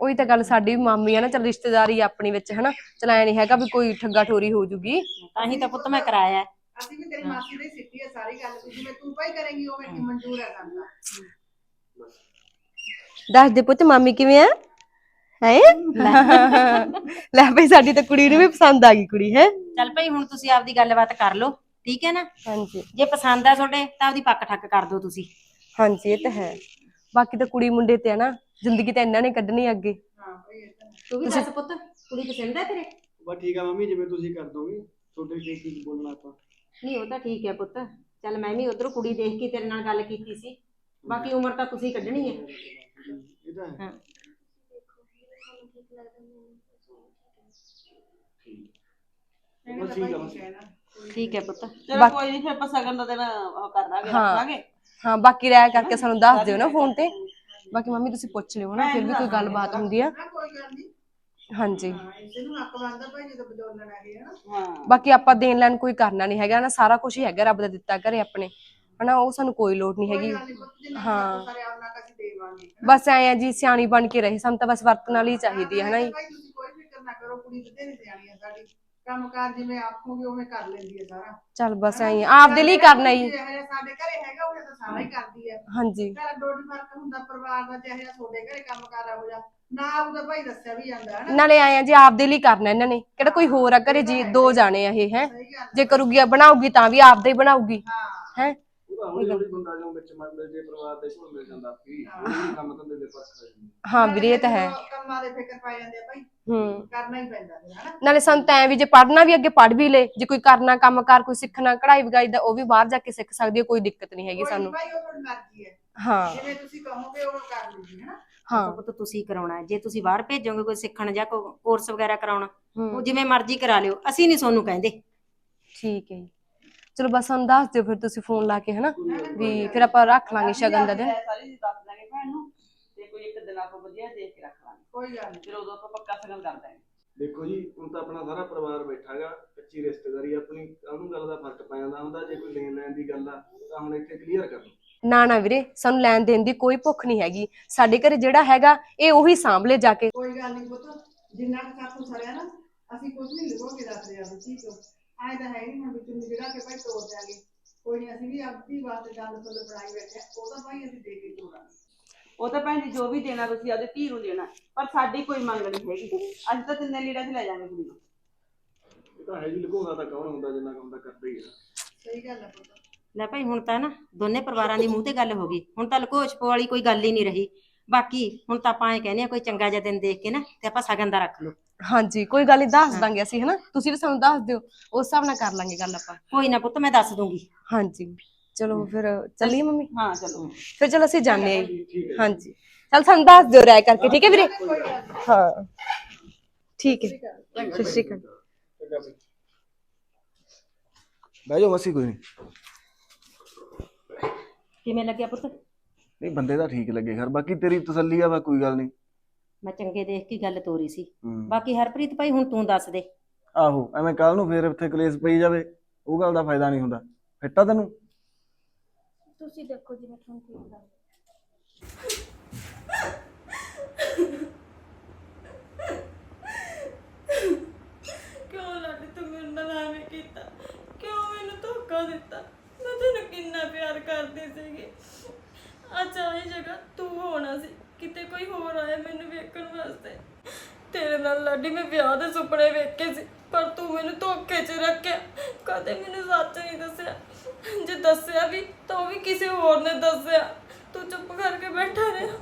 [SPEAKER 1] ਉਹੀ ਤਾਂ ਗੱਲ ਸਾਡੀ ਵੀ ਮਾਮੀ ਆ ਨਾ ਚਲ ਰਿਸ਼ਤੇਦਾਰੀ ਆਪਣੀ ਵਿੱਚ ਹਨਾ? ਚਲ ਐ ਨਹੀਂ ਹੈਗਾ ਵੀ ਕੋਈ ਠੱਗਾ ਠੋਰੀ ਹੋ ਜੂਗੀ।
[SPEAKER 5] ਤਾਂ ਹੀ ਤਾਂ ਪੁੱਤ ਮੈਂ ਕਰਾਇਆ। ਹੈ।
[SPEAKER 4] ਅਸੀਂ ਵੀ ਤੇਰੀ ਮਾਸੀ ਦੀ ਸਿੱਟੀ ਹੈ ਸਾਰੀ ਗੱਲ ਤੂੰ ਜਿਵੇਂ ਤੂੰ ਭਾਈ ਕਰੇਂਗੀ ਉਵੇਂ ਹੀ। ਮਨਜ਼ੂਰ ਹੈ ਸਾਨੂੰ।
[SPEAKER 1] ਦੱਸ ਦੇ ਪੁੱਤ ਮਾਮੀ ਕਿਵੇਂ ਆ? ਹੈ? ਲੈ। ਭਈ ਸਾਡੀ ਤਾਂ ਕੁੜੀ ਨੂੰ ਵੀ ਪਸੰਦ ਆ ਗਈ ਕੁੜੀ ਹੈ?
[SPEAKER 5] ਚੱਲ ਭਾਈ ਹੁਣ ਤੁਸੀਂ ਆਪਦੀ ਗੱਲਬਾਤ ਕਰ ਲਓ ਠੀਕ ਹੈ ਨਾ?
[SPEAKER 1] ਹਾਂਜੀ।
[SPEAKER 5] ਜੇ ਪਸੰਦ ਆ ਤੁਹਾਡੇ ਤਾਂ ਆਪਦੀ ਪੱਕ ਠੱਕ ਕਰ ਦਿਓ ਤੁਸੀਂ।
[SPEAKER 1] ਹਾਂਜੀ ਇਹ ਤਾਂ ਹੈ। ਬਾਕੀ ਤਾਂ ਕੁੜੀ ਮੁੰਡੇ ਤੇ ਆ ਨਾ ਜ਼ਿੰਦਗੀ ਤਾਂ ਇਹਨਾਂ ਨੇ ਕੱਢਣੀ ਅੱਗੇ।
[SPEAKER 4] ਹਾਂ ਭਾਈ ਇਹ ਤਾਂ ਹੈ।
[SPEAKER 5] ਤੂੰ ਵੀ ਦੱਸ ਪੁੱਤ ਕੁੜੀ ਪਸੰਦ ਹੈ ਤੇਰੇ?
[SPEAKER 3] ਬਸ ਠੀਕ ਆ ਮੰਮੀ ਜਿਵੇਂ ਤੁਸੀਂ ਕਰ ਦੋਗੇ ਤੁਹਾਡੇ ਕੀ ਕੀ ਬੋਲਣਾ ਆਪਾਂ।
[SPEAKER 5] ਨਹੀਂ ਉਹ ਤਾਂ ਠੀਕ ਹੈ ਪੁੱਤ। ਚੱਲ ਮੈਂ ਵੀ ਉਧਰੋਂ ਕੁੜੀ ਦੇਖ ਕੇ ਤੇਰੇ ਨਾਲ ਗੱਲ ਕੀਤੀ ਸੀ। ਬਾਕੀ ਉਮਰ ਤਾਂ ਤੁਸੀਂ ਕੱਢਣੀ ਹੈ।
[SPEAKER 3] ਇਹ ਤਾਂ ਹੈ।
[SPEAKER 5] ਹਾਂ।
[SPEAKER 8] ਦੇਖੋ ਵੀਰੇ ਤੁਹਾਨੂੰ ਠੀਕ
[SPEAKER 3] ਬਸ ਆ ਬਸ।
[SPEAKER 5] ਹੈ ਪੁੱਤ।
[SPEAKER 2] ਚਲੋ ਕੋਈ ਨਹੀਂ ਫਿਰ ਆਪਾਂ ਸਗਨ ਦਾ ਦਿਨ ਉਹ ਕਰ ਲਾਂਗੇ
[SPEAKER 1] ਹਾਂ।
[SPEAKER 2] ਰੱਖ ਲਾਂਗੇ।
[SPEAKER 1] ਹਾਂ ਬਾਕੀ ਰਹਿ ਕਰਕੇ ਸਾਨੂੰ ਦੱਸ ਦਿਓ ਨਾ ਫੋਨ ਤੇ। ਬਾਕੀ ਮੰਮੀ ਤੁਸੀਂ ਪੁੱਛ ਲਿਓ ਨਾ ਫਿਰ ਵੀ ਕੋਈ ਗੱਲਬਾਤ ਹੁੰਦੀ ਆ।
[SPEAKER 4] ਨਾ ਕੋਈ ਗੱਲ ਨਹੀਂ
[SPEAKER 1] ਹਾਂਜੀ।
[SPEAKER 4] ਹਾਂ ਇਸੇ ਨੂੰ ਹੱਕ ਬਣਦਾ ਭਾਈ ਜਦੋਂ ਬਦਲਣਾ ਹੈ ਨਾ
[SPEAKER 2] ਹਾਂ।
[SPEAKER 1] ਬਾਕੀ ਆਪਾਂ ਦੇਣ ਲੈਣ ਕੋਈ ਕਰਨਾ ਨਹੀਂ ਹੈਗਾ ਨਾ ਸਾਰਾ ਕੁਝ ਹੀ ਹੈਗਾ ਰੱਬ ਦਾ ਦਿੱਤਾ ਘਰੇ ਆਪਣੇ। ਹਨਾ ਉਹ ਸਾਨੂੰ ਕੋਈ ਲੋੜ ਨਹੀਂ ਹੈਗੀ।
[SPEAKER 4] ਕੋਈ ਗੱਲ ਨੀ ਪੁੱਤ, ਜਿੰਨਾ
[SPEAKER 1] ਹਾਂ।
[SPEAKER 4] ਹਾਂ। ਸਾਰੇ ਆਪਣਾ ਕਸੀ ਦੇਵਾਂਗੇ ਹਨਾ।
[SPEAKER 1] ਬਸ ਐ ਆ ਜੀ ਸਿਆਣੀ ਬਣ ਕੇ ਰਹੇ ਸਾਨੂੰ ਤਾਂ ਬਸ ਵਰਤਣ ਵਾਲੀ ਚਾਹੀਦੀ ਹੈ ਹਨਾ ਜੀ?
[SPEAKER 4] ਭਾਈ ਤੁਸੀਂ ਕੋਈ ਫਿਕਰ ਨਾ ਕਰੋ ਕੁੜੀ ਬਥੇਰੀ ਸਿਆਣੀ ਹੈ ਸਾਡੀ। ਕੰਮਕਾਰ ਜਿਵੇਂ ਆਖੋਗੇ ਉਵੇਂ ਕਰ ਲੈਂਦੀ ਹੈ ਸਾਰਾ।
[SPEAKER 1] ਚੱਲ ਬਸ ਐ ਆਪਦੇ ਲਈ ਕਰਨਾ ਹੀ।
[SPEAKER 4] ਜਿਹੋ ਸਾਡੇ ਘਰੇ ਹੈਗਾ ਉਹ ਤਾਂ ਸਾਰਾ ਹੀ ਕਰਦੀ ਹੈ
[SPEAKER 1] ਹਾਂਜੀ।
[SPEAKER 4] ਘਰ ਡੋਡੀ ਫ਼ਰਕ ਹੁੰਦਾ ਪਰਿਵਾਰ ਦਾ ਚਾਹੇ ਤੁਹਾਡੇ ਘਰੇ ਕੰਮਕਾਰ ਹੋ ਜਾ ਨਾ ਉਹਦਾ ਭਾਈ ਦੱਸਿਆ ਵੀ ਜਾਂਦਾ ਹੈ ਨਾ।
[SPEAKER 1] ਨਾਲੇ ਆਏ ਆ ਜੀ ਆਪਦੇ ਲਈ ਕਰਨਾ ਇਹਨਾਂ ਨੇ ਕਿਹੜਾ ਕੋਈ ਹੋਰ ਆ ਘਰੇ ਜੀ ਦੋ ਜਾਣੇ ਆ ਇਹ ਹੈ?
[SPEAKER 4] ਸਹੀ ਗੱਲ
[SPEAKER 1] ਜੇ ਕਰੂਗੀ ਬਣਾਉਗੀ ਤਾਂ ਵੀ ਆਪਦਾ ਹੀ ਬਣਾਉਗੀ
[SPEAKER 4] ਹਾਂ।
[SPEAKER 1] ਹੈ?
[SPEAKER 3] ਉਹਦਾ ਹੌਲੀ ਹੌਲੀ ਬੰਦਾ ਜਦੋਂ ਵਿੱਚ ਮੰਨ ਜੇ ਪਰਿਵਾਰ ਦੇ ਕੋਲ ਮਿਲ ਜਾਂਦਾ ਵੀ ਉਹੀ ਕੰਮ ਧੰਦੇ ਦੇ ਫ਼ਰਕ ਹੋ ਜਾਂਦਾ।
[SPEAKER 1] ਹਾਂ ਵੀਰੇ ਇਹ ਤਾਂ ਹੈ।
[SPEAKER 4] ਜਦੋਂ ਕੰਮਾਂ ਦੇ ਫਿਕਰ ਪੈ ਜਾਂਦੇ ਆ ਭਾਈ
[SPEAKER 1] ਹੂੰ।
[SPEAKER 4] ਕਰਨਾ ਹੀ ਪੈਂਦਾ ਫਿਰ ਹਨਾ?
[SPEAKER 1] ਨਾਲੇ ਸੰਤ ਐ ਵੀ ਜੇ ਪੜਨਾ ਵੀ ਅੱਗੇ ਪੜ ਵੀ ਲੇ ਜੇ ਕੋਈ ਕਰਨਾ ਕੰਮ ਕਾਰ ਕੋਈ ਸਿੱਖਣਾ ਕਢਾਈ ਵਗਾਈ ਦਾ ਉਹ ਵੀ ਬਾਹਰ ਜਾ ਕੇ ਸਿੱਖ ਸਕਦੀ ਹੈ ਕੋਈ ਦਿੱਕਤ ਨਹੀਂ ਹੈਗੀ
[SPEAKER 4] ਕੋਈ
[SPEAKER 1] ਸਾਨੂੰ।
[SPEAKER 4] ਭਾਈ ਉਹ ਤੁਹਾਡੀ ਮਰਜ਼ੀ ਹੈ।
[SPEAKER 1] ਹਾਂ।
[SPEAKER 4] ਜਿਵੇਂ ਤੁਸੀਂ ਕਹੋਗੇ ਉਹ ਕਰ ਲੂਗੀ ਹਨਾ?
[SPEAKER 1] ਹਾਂ।
[SPEAKER 5] ਪੁੱਤ ਤੁਸੀਂ ਕਰਾਉਣਾ ਹੈ। ਜੇ ਤੁਸੀਂ ਬਾਹਰ ਭੇਜੋਗੇ ਕੋਈ ਸਿੱਖਣ ਜਾਂ ਕੋਈ ਕੋਰਸ ਵਗੈਰਾ ਕਰਾਉਣਾ ਉਹ ਜਿਵੇਂ ਮਰਜ਼ੀ ਕਰਾ ਲਿਓ। ਅਸੀਂ ਨਹੀਂ ਤੁਹਾਨੂੰ ਕਹਿੰਦੇ।
[SPEAKER 1] ਠੀਕ ਹੈ ਜੀ। ਚਲੋ ਬਸ ਸਾਨੂੰ ਦੱਸ ਦਿਓ ਫਿਰ ਤੁਸੀਂ ਫੋਨ ਲਾ ਕੇ ਹਨਾ? ਵੀ ਫਿਰ ਆਪਾਂ ਰੱਖ ਲਾਂਗੇ ਸ਼ਗਨ ਦਾ ਦਿਨ।
[SPEAKER 2] ਸਾਰੀ ਜੀ ਦੱਸ ਦਾਂਗੇ ਭੈਣ ਨੂੰ। ਤੇ ਕੋਈ ਇੱਕ ਦਿਨ ਆਪਾਂ ਵਧੀਆ ਦੇਖ ਕੇ ਰੱਖ ਲਾਂਗੇ।
[SPEAKER 4] ਕੋਈ ਗੱਲ ਨਹੀਂ
[SPEAKER 2] ਫਿਰ ਉਦੋਂ ਆਪਾਂ ਪੱਕਾ ਸਗਨ ਕਰ ਦਾਂਗੇ
[SPEAKER 3] ਦੇਖੋ ਜੀ ਹੁਣ ਤਾਂ ਆਪਣਾ ਸਾਰਾ ਪਰਿਵਾਰ ਬੈਠਾਗਾ ਕੱਚੀ ਰਿਸ਼ਤੇਦਾਰੀ ਆਪਣੀ ਉਹਨੂੰ ਗੱਲ ਦਾ ਫ਼ਰਕ ਪੈ ਜਾਂਦਾ ਹੁੰਦਾ। ਜੇ ਕੋਈ ਲੈਣ ਲੈਣ ਦੀ ਗੱਲ ਆ ਤਾਂ ਹੁਣ ਇੱਥੇ ਕਲੀਅਰ ਕਰ ਲਓ
[SPEAKER 1] ਨਾ ਨਾ ਵੀਰੇ ਸਾਨੂੰ ਲੈਣ ਦੇਣ ਦੀ ਕੋਈ ਭੁੱਖ ਨਹੀਂ ਹੈਗੀ। ਸਾਡੇ ਘਰੇ ਜਿਹੜਾ ਹੈਗਾ ਇਹ ਉਹੀ ਸਾਂਭ ਲੈ ਜਾ ਕੇ।
[SPEAKER 4] ਕੋਈ ਗੱਲ ਨਹੀਂ ਪੁੱਤ ਜਿੰਨਾ ਕੁ ਸਾਥੋਂ ਸਰਿਆ ਨਾ ਅਸੀਂ ਕੁਝ ਨਹੀਂ ਲੁਕੋ ਕੇ ਰੱਖ ਲਿਆ ਵੀ ਠੀਕ ਹੋ ਐ ਤਾਂ ਹੈ ਨਹੀਂ ਹੁਣ ਵੀ ਚੁੰਨੀ ਜਿਹੜਾ ਕਿ ਭਾਈ ਤੋੜ ਦਿਆਂਗੇ। ਕੋਈ ਨਹੀਂ ਅਸੀਂ ਵੀ ਆਪਣੀ ਵਾਸਤੇ ਗੱਲ ਫੁੱਲ ਬਣਾਈ ਬੈਠੇ। ਉਹ ਤਾਂ ਭਾਈ ਅਸੀਂ ਦੇ ਕੇ ਤੋੜਾਂਗੇ
[SPEAKER 2] ਉਹ ਤਾਂ ਭੈਣ ਜੀ ਜੋ ਵੀ ਦੇਣਾ ਤੁਸੀਂ ਆਪਦੇ ਧੀ ਨੂੰ ਦੇਣਾ ਪਰ ਸਾਡੀ ਕੋਈ ਮੰਗ ਨਹੀਂ ਹੈਗੀ। ਅੱਜ ਤਾਂ ਤਿੰਨੇ ਲੀੜਾਂ 'ਚ ਲੈ ਜਾਵਾਂਗੇ ਕੁੜੀ ਨੂੰ।
[SPEAKER 3] ਇਹ ਤਾਂ ਹੈ ਜੀ ਲੁਕਾਉਂਦਾ ਤਾਂ ਕੌਣ ਹੁੰਦਾ ਜਿੰਨਾ ਕੰਮ ਤਾਂ ਕਰਦਾ ਹੀ ਆ।
[SPEAKER 4] ਸਹੀ ਗੱਲ ਹੈ ਪੁੱਤ।
[SPEAKER 5] ਲੈ ਭਾਈ ਹੁਣ ਤਾਂ ਨਾ ਦੋਨੇ ਪਰਿਵਾਰਾਂ ਦੀ ਮੂੰਹ ਤੇ ਗੱਲ ਹੋ ਗਈ। ਹੁਣ ਤਾਂ ਲਕੋਛ ਪੋ ਵਾਲੀ ਕੋਈ ਗੱਲ ਹੀ ਨਹੀਂ ਰਹੀ। ਬਾਕੀ ਹੁਣ ਤਾਂ ਆਪਾਂ ਇਹ ਕਹਿੰਦੇ ਆ ਕੋਈ ਚੰਗਾ ਜਿਹਾ ਦਿਨ ਦੇਖ ਕੇ ਨਾ ਤੇ ਆਪਾਂ ਸਗਨ ਦਾ ਰੱਖ ਲਓ।
[SPEAKER 1] ਹਾਂਜੀ ਕੋਈ ਗੱਲ ਨਹੀਂ ਦੱਸ ਦਾਂਗੇ ਅਸੀਂ ਹਨਾ? ਤੁਸੀਂ ਵੀ ਸਾਨੂੰ ਦੱਸ ਦਿਓ ਉਸ ਹਿਸਾਬ ਨਾਲ ਕਰ ਲਾਂਗੇ ਗੱਲ ਆਪਾਂ।
[SPEAKER 5] ਕੋਈ ਨਾ ਪੁੱਤ ਮੈਂ ਦੱਸ ਦੂੰਗੀ।
[SPEAKER 1] ਹਾਂਜੀ ਚਲੋ ਫਿਰ ਚੱਲੀਏ ਮੰਮੀ?
[SPEAKER 9] ਹਾਂ ਚਲੋ।
[SPEAKER 1] ਫਿਰ ਚਲੋ ਅਸੀਂ ਜਾਂਦੇ ਹਾਂ। ਜੀ। ਹਾਂਜੀ। ਚਲ ਸਾਨੂੰ ਦੱਸ ਦਿਓ ਰਾਇ ਕਰਕੇ ਠੀਕ ਹੈ ਵੀਰੇ? ਹਾਂ। ਠੀਕ ਹੈ। ਸਤਿ ਸ਼੍ਰੀ ਅਕਾਲ।
[SPEAKER 3] ਬਹਿ ਜਾਓ ਮਸੀ ਕੋਈ ਨਹੀਂ
[SPEAKER 5] ਕਿਵੇਂ ਲੱਗਿਆ ਪੁੱਤ?
[SPEAKER 3] ਨਹੀਂ ਬੰਦੇ ਤਾਂ ਠੀਕ ਲੱਗੇ ਖਰ। ਬਾਕੀ ਤੇਰੀ ਤਸੱਲੀ ਆ ਵਾ ਕੋਈ ਗੱਲ ਨਹੀਂ।
[SPEAKER 5] ਮੈਂ ਚੰਗੇ ਦੇਖ ਕੇ ਗੱਲ ਤੋਰੀ ਸੀ।
[SPEAKER 3] ਹੂੰ।
[SPEAKER 5] ਬਾਕੀ ਹਰਪ੍ਰੀਤ ਭਾਈ ਹੁਣ ਤੂੰ ਦੱਸ ਦੇ।
[SPEAKER 3] ਆਹੋ ਐਵੇਂ ਕੱਲ ਨੂੰ ਫੇਰ ਇੱਥੇ ਕਲੇਸ਼ ਪਈ ਜਾਵੇ ਉਹ ਗੱਲ ਦਾ ਫਾਇਦਾ ਨਹੀਂ ਹੁੰਦਾ। ਫਿੱਟਾ ਤੈਨੂੰ?
[SPEAKER 8] ਤੁਸੀਂ ਦੇਖੋ ਜਿਵੇਂ ਤੁਹਾਨੂੰ ਠੀਕ ਲੱਗਦਾ
[SPEAKER 10] ਕਿਉਂ ਲੱਡੀ ਤੂੰ ਮੇਰੇ ਨਾਲ ਐਵੇਂ ਕੀਤਾ? ਕਿਉਂ ਮੈਨੂੰ ਧੋਖਾ ਦਿੱਤਾ? ਮੈਂ ਤੈਨੂੰ ਕਿੰਨਾ ਪਿਆਰ ਕਰਦੀ ਸੀਗੀ। ਅੱਛਾ, ਇਹ ਜਗ੍ਹਾ ਤੂੰ ਹੋਣਾ ਸੀ। ਕਿਤੇ ਕੋਈ ਹੋਰ ਆਇਆ ਮੈਨੂੰ ਵੇਖਣ ਵਾਸਤੇ। ਤੇਰੇ ਨਾਲ ਲਾਡੀ ਮੈਂ ਵਿਆਹ ਦੇ ਸੁਪਨੇ ਵੇਖੇ ਸੀ, ਪਰ ਤੂੰ ਮੈਨੂੰ ਧੋਖੇ 'ਚ ਰੱਖਿਆ। ਕਦੇ ਮੈਨੂੰ ਸੱਚ ਨਹੀਂ ਦੱਸਿਆ। ਜੇ ਦੱਸਿਆ ਵੀ, ਤਾਂ ਉਹ ਵੀ ਕਿਸੇ ਹੋਰ ਨੇ ਦੱਸਿਆ। ਤੂੰ ਚੁੱਪ ਕਰਕੇ ਬੈਠਾ ਰਿਹਾ।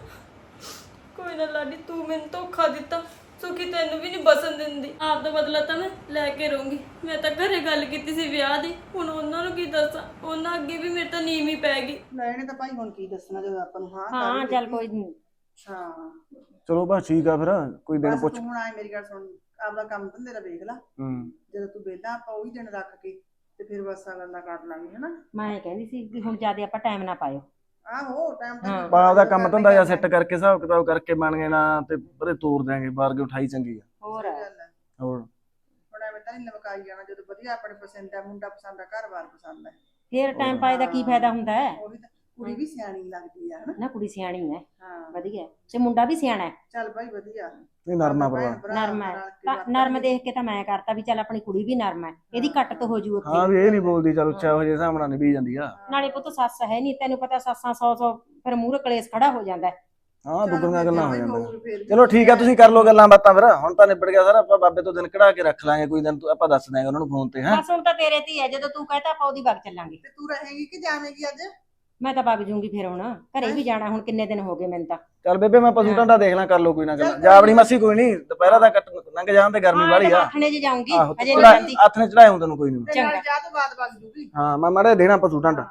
[SPEAKER 10] ਕੋਈ ਨਾ ਲਾਡੀ, ਤੂੰ ਮੈਨੂੰ ਧੋਖਾ ਦਿੱਤਾ। ਸੁਖੀ ਤੈਨੂੰ ਵੀ ਨਹੀਂ ਬਸਣ ਦਿੰਦੀ? ਆਪ ਦਾ ਬਦਲਾ ਤਾਂ ਮੈਂ ਲੈ ਕੇ ਰਹੂੰਗੀ। ਮੈਂ ਤਾਂ ਘਰੇ ਗੱਲ ਕੀਤੀ ਸੀ ਵਿਆਹ ਦੀ। ਹੁਣ ਉਹਨਾਂ ਨੂੰ ਕੀ ਦੱਸਾਂ? ਉਹਨਾਂ ਅੱਗੇ ਵੀ ਮੇਰੇ ਤਾਂ ਨੀਵੀਂ ਪੈ ਗਈ।
[SPEAKER 4] ਲੈ ਇਹਨੇ ਤਾਂ ਭਾਈ ਹੁਣ ਕੀ ਦੱਸਣਾ ਜਦੋਂ ਆਪਾਂ ਨੂੰ ਹਾਂ ਕਰ
[SPEAKER 5] ਹਾਂ ਚੱਲ
[SPEAKER 4] ਦਿੱਤੀ।
[SPEAKER 5] ਕੋਈ ਨੀ।
[SPEAKER 4] ਹਾਂ
[SPEAKER 3] ਚਲੋ ਬਸ ਠੀਕ ਆ ਫਿਰ। ਕੋਈ ਦਿਨ
[SPEAKER 4] ਬਸ
[SPEAKER 3] ਪੁੱਛ
[SPEAKER 4] ਤੂੰ ਹੁਣ ਆਏ ਮੇਰੀ ਗੱਲ ਸੁਣ। ਆਪਦਾ ਕੰਮ ਧੰਦੇ ਦਾ ਵੇਖ ਲੈ।
[SPEAKER 3] ਹੂੰ।
[SPEAKER 4] ਜਦੋਂ ਤੂੰ ਵਿਹਲਾ ਆਪਾਂ ਉਹੀ ਦਿਨ ਰੱਖ ਕੇ ਤੇ ਫਿਰ ਬਸ ਆ ਗੱਲਾਂ ਕਰ ਲਾਂਗੇ ਹਨਾ?
[SPEAKER 5] ਮੈਂ ਇਹ ਕਹਿੰਦੀ ਸੀ ਕਿ ਹੁਣ ਜ਼ਿਆਦਾ ਆਪਾਂ ਟਾਈਮ ਨਾ ਪਾਇਓ।
[SPEAKER 4] ਆਹੋ ਟਾਈਮ
[SPEAKER 5] ਹਾਂ।
[SPEAKER 3] ਬਾ ਆਪਦਾ ਕੰਮ ਧੰਦਾ ਜਾਂ ਸੈੱਟ ਕਰਕੇ ਹਿਸਾਬ ਕਿਤਾਬ ਕਰਕੇ ਬਣ ਗਏ ਨਾ ਤੇ ਪਰੇ ਤੋਰ ਦਿਆਂਗੇ ਬਾਹਰ ਕੇ ਉਠਾਈ ਚੰਗੀ ਆ।
[SPEAKER 5] ਹੋਰ।
[SPEAKER 3] ਹੋਰ।
[SPEAKER 4] ਹੁਣ ਐਵੇਂ ਤਾਂ ਨਹੀਂ ਲਮਕਾਈ ਜਾਣਾ ਜਦੋਂ ਵਧੀਆ ਆਪਣੇ ਪਸੰਦ ਹੈ ਮੁੰਡਾ ਪਸੰਦ ਹੈ ਘਰ-ਬਾਰ ਪਸੰਦ ਹੈ
[SPEAKER 5] ਫੇਰ ਟਾਈਮ ਪਾਏ ਦਾ ਕੀ ਫਾਇਦਾ ਹੁੰਦਾ? ਹੈ
[SPEAKER 4] ਉਹੀ ਤਾਂ ਕੁੜੀ ਵੀ ਸਿਆਣੀ ਲੱਗਦੀ ਆ ਹਨਾ?
[SPEAKER 5] ਨਾ ਕੁੜੀ ਸਿਆਣੀ ਹੈ
[SPEAKER 4] ਹਾਂ।
[SPEAKER 5] ਵਧੀਆ ਤੇ ਮੁੰਡਾ ਵੀ ਸਿਆਣਾ ਹੈ।
[SPEAKER 4] ਚੱਲ ਭਾਈ ਵਧੀਆ।
[SPEAKER 3] ਨਹੀਂ ਨਰਮਾ ਪਰਵਾ
[SPEAKER 5] ਨਰਮ ਹੈ। ਤਾਂ। ਨਰਮ ਦੇਖ ਕੇ ਤਾਂ ਮੈਂ ਕਰਤਾ ਵੀ ਚੱਲ ਆਪਣੀ ਕੁੜੀ ਵੀ ਨਰਮ ਹੈ। ਇਹਦੀ ਕੱਟ ਤੋਂ ਹੋ ਜੂ
[SPEAKER 3] ਹਾਂ
[SPEAKER 5] ਉੱਥੇ
[SPEAKER 3] ਵੀ ਇਹ ਨਹੀਂ ਬੋਲਦੀ ਚਲ ਉੱਚਾ ਹੋ। ਜੇ ਨਾਲ ਨਿਭੀ ਜਾਂਦੀ ਆ।
[SPEAKER 5] ਨਾਲੇ ਪੁੱਤ ਸੱਸ ਹੈ ਨਹੀਂ ਤੈਨੂੰ ਪਤਾ ਸੱਸਾਂ ਸੌ ਸੌ ਫਿਰ ਮੂਹਰੇ ਕਲੇਸ਼ ਖੜਾ ਹੋ ਜਾਂਦਾ ਹੈ।
[SPEAKER 3] ਹਾਂ ਦੁੱਗਣੀਆਂ ਗੱਲਾਂ ਹੋ ਜਾਂਦੀਆਂ। ਚਲੋ ਠੀਕ ਆ ਤੁਸੀਂ ਕਰ ਲਓ ਗੱਲਾਂ ਬਾਤਾਂ ਫਿਰ। ਹੁਣ ਤਾਂ ਨਿਬੜ ਗਿਆ ਸਾਰਾ ਆਪਾਂ ਬਾਬੇ ਤੋਂ ਦਿਨ ਕਢਾ ਕੇ ਰੱਖ ਲਾਂਗੇ ਕੋਈ ਦਿਨ ਤੂੰ ਆਪਾਂ ਦੱਸ ਦਿਆਂਗੇ ਉਹਨਾਂ ਨੂੰ ਫੋਨ ਤੇ ਹੈ।
[SPEAKER 5] ਬਸ ਹੁਣ ਤਾਂ ਤੇਰੇ ਤੇ ਹੀ ਹੈ ਜਦੋਂ ਤੂੰ ਕਹਤਾ ਆਪਾਂ ਉਹਦੀ ਵਗ ਚੱਲਾਂਗੇ।
[SPEAKER 4] ਤੇ ਤੂੰ ਰਹੇਂਗੀ ਕਿ ਜਾਵੇਂਗੀ ਅੱਜ?
[SPEAKER 5] ਮੈਂ ਤਾਂ ਵਗ ਜੂੰਗੀ ਫਿਰ ਹੁਣ ਘਰੇ ਵੀ ਜਾਣਾ ਹੁਣ ਕਿੰਨੇ ਦਿਨ ਹੋ ਗਏ ਮੈਨੂੰ ਤਾਂ।
[SPEAKER 3] ਚੱਲ ਬੇਬੇ ਮੈਂ ਪਸ਼ੂ ਢਾਂਡਾ ਦੇਖ ਲਾਂ ਕਰ ਲਓ ਕੋਈ ਨਾ ਗੱਲ। ਜਾ ਆਪਣੀ ਮੱਸੀ ਕੋਈ ਨਹੀਂ ਦੁਪਹਿਰਾ ਦਾ ਕੱਟ ਲੰਘ ਜਾਣ ਤੇ ਗਰਮੀ ਵਾਲੀ ਆ।
[SPEAKER 5] ਆਖਣੇ ਜੇ ਜਾਊਂਗੀ
[SPEAKER 3] ਆਹੋ
[SPEAKER 5] ਅਜੇ ਨਹੀਂ ਜਾਂਦੀ।
[SPEAKER 3] ਹੱਥ ਨੇ ਚੜਾਇਆ ਤੈਨੂੰ ਕੋਈ ਨਹੀਂ
[SPEAKER 4] ਨਾਲ ਚਾਹ ਤੋਂ ਬਾਅਦ ਵਗ ਜੂਗੀ।
[SPEAKER 3] ਹਾਂ ਮੈਂ ਮਾੜੇ ਦੇਣਾ ਪਸ਼ੂ ਢਾਂਡਾ।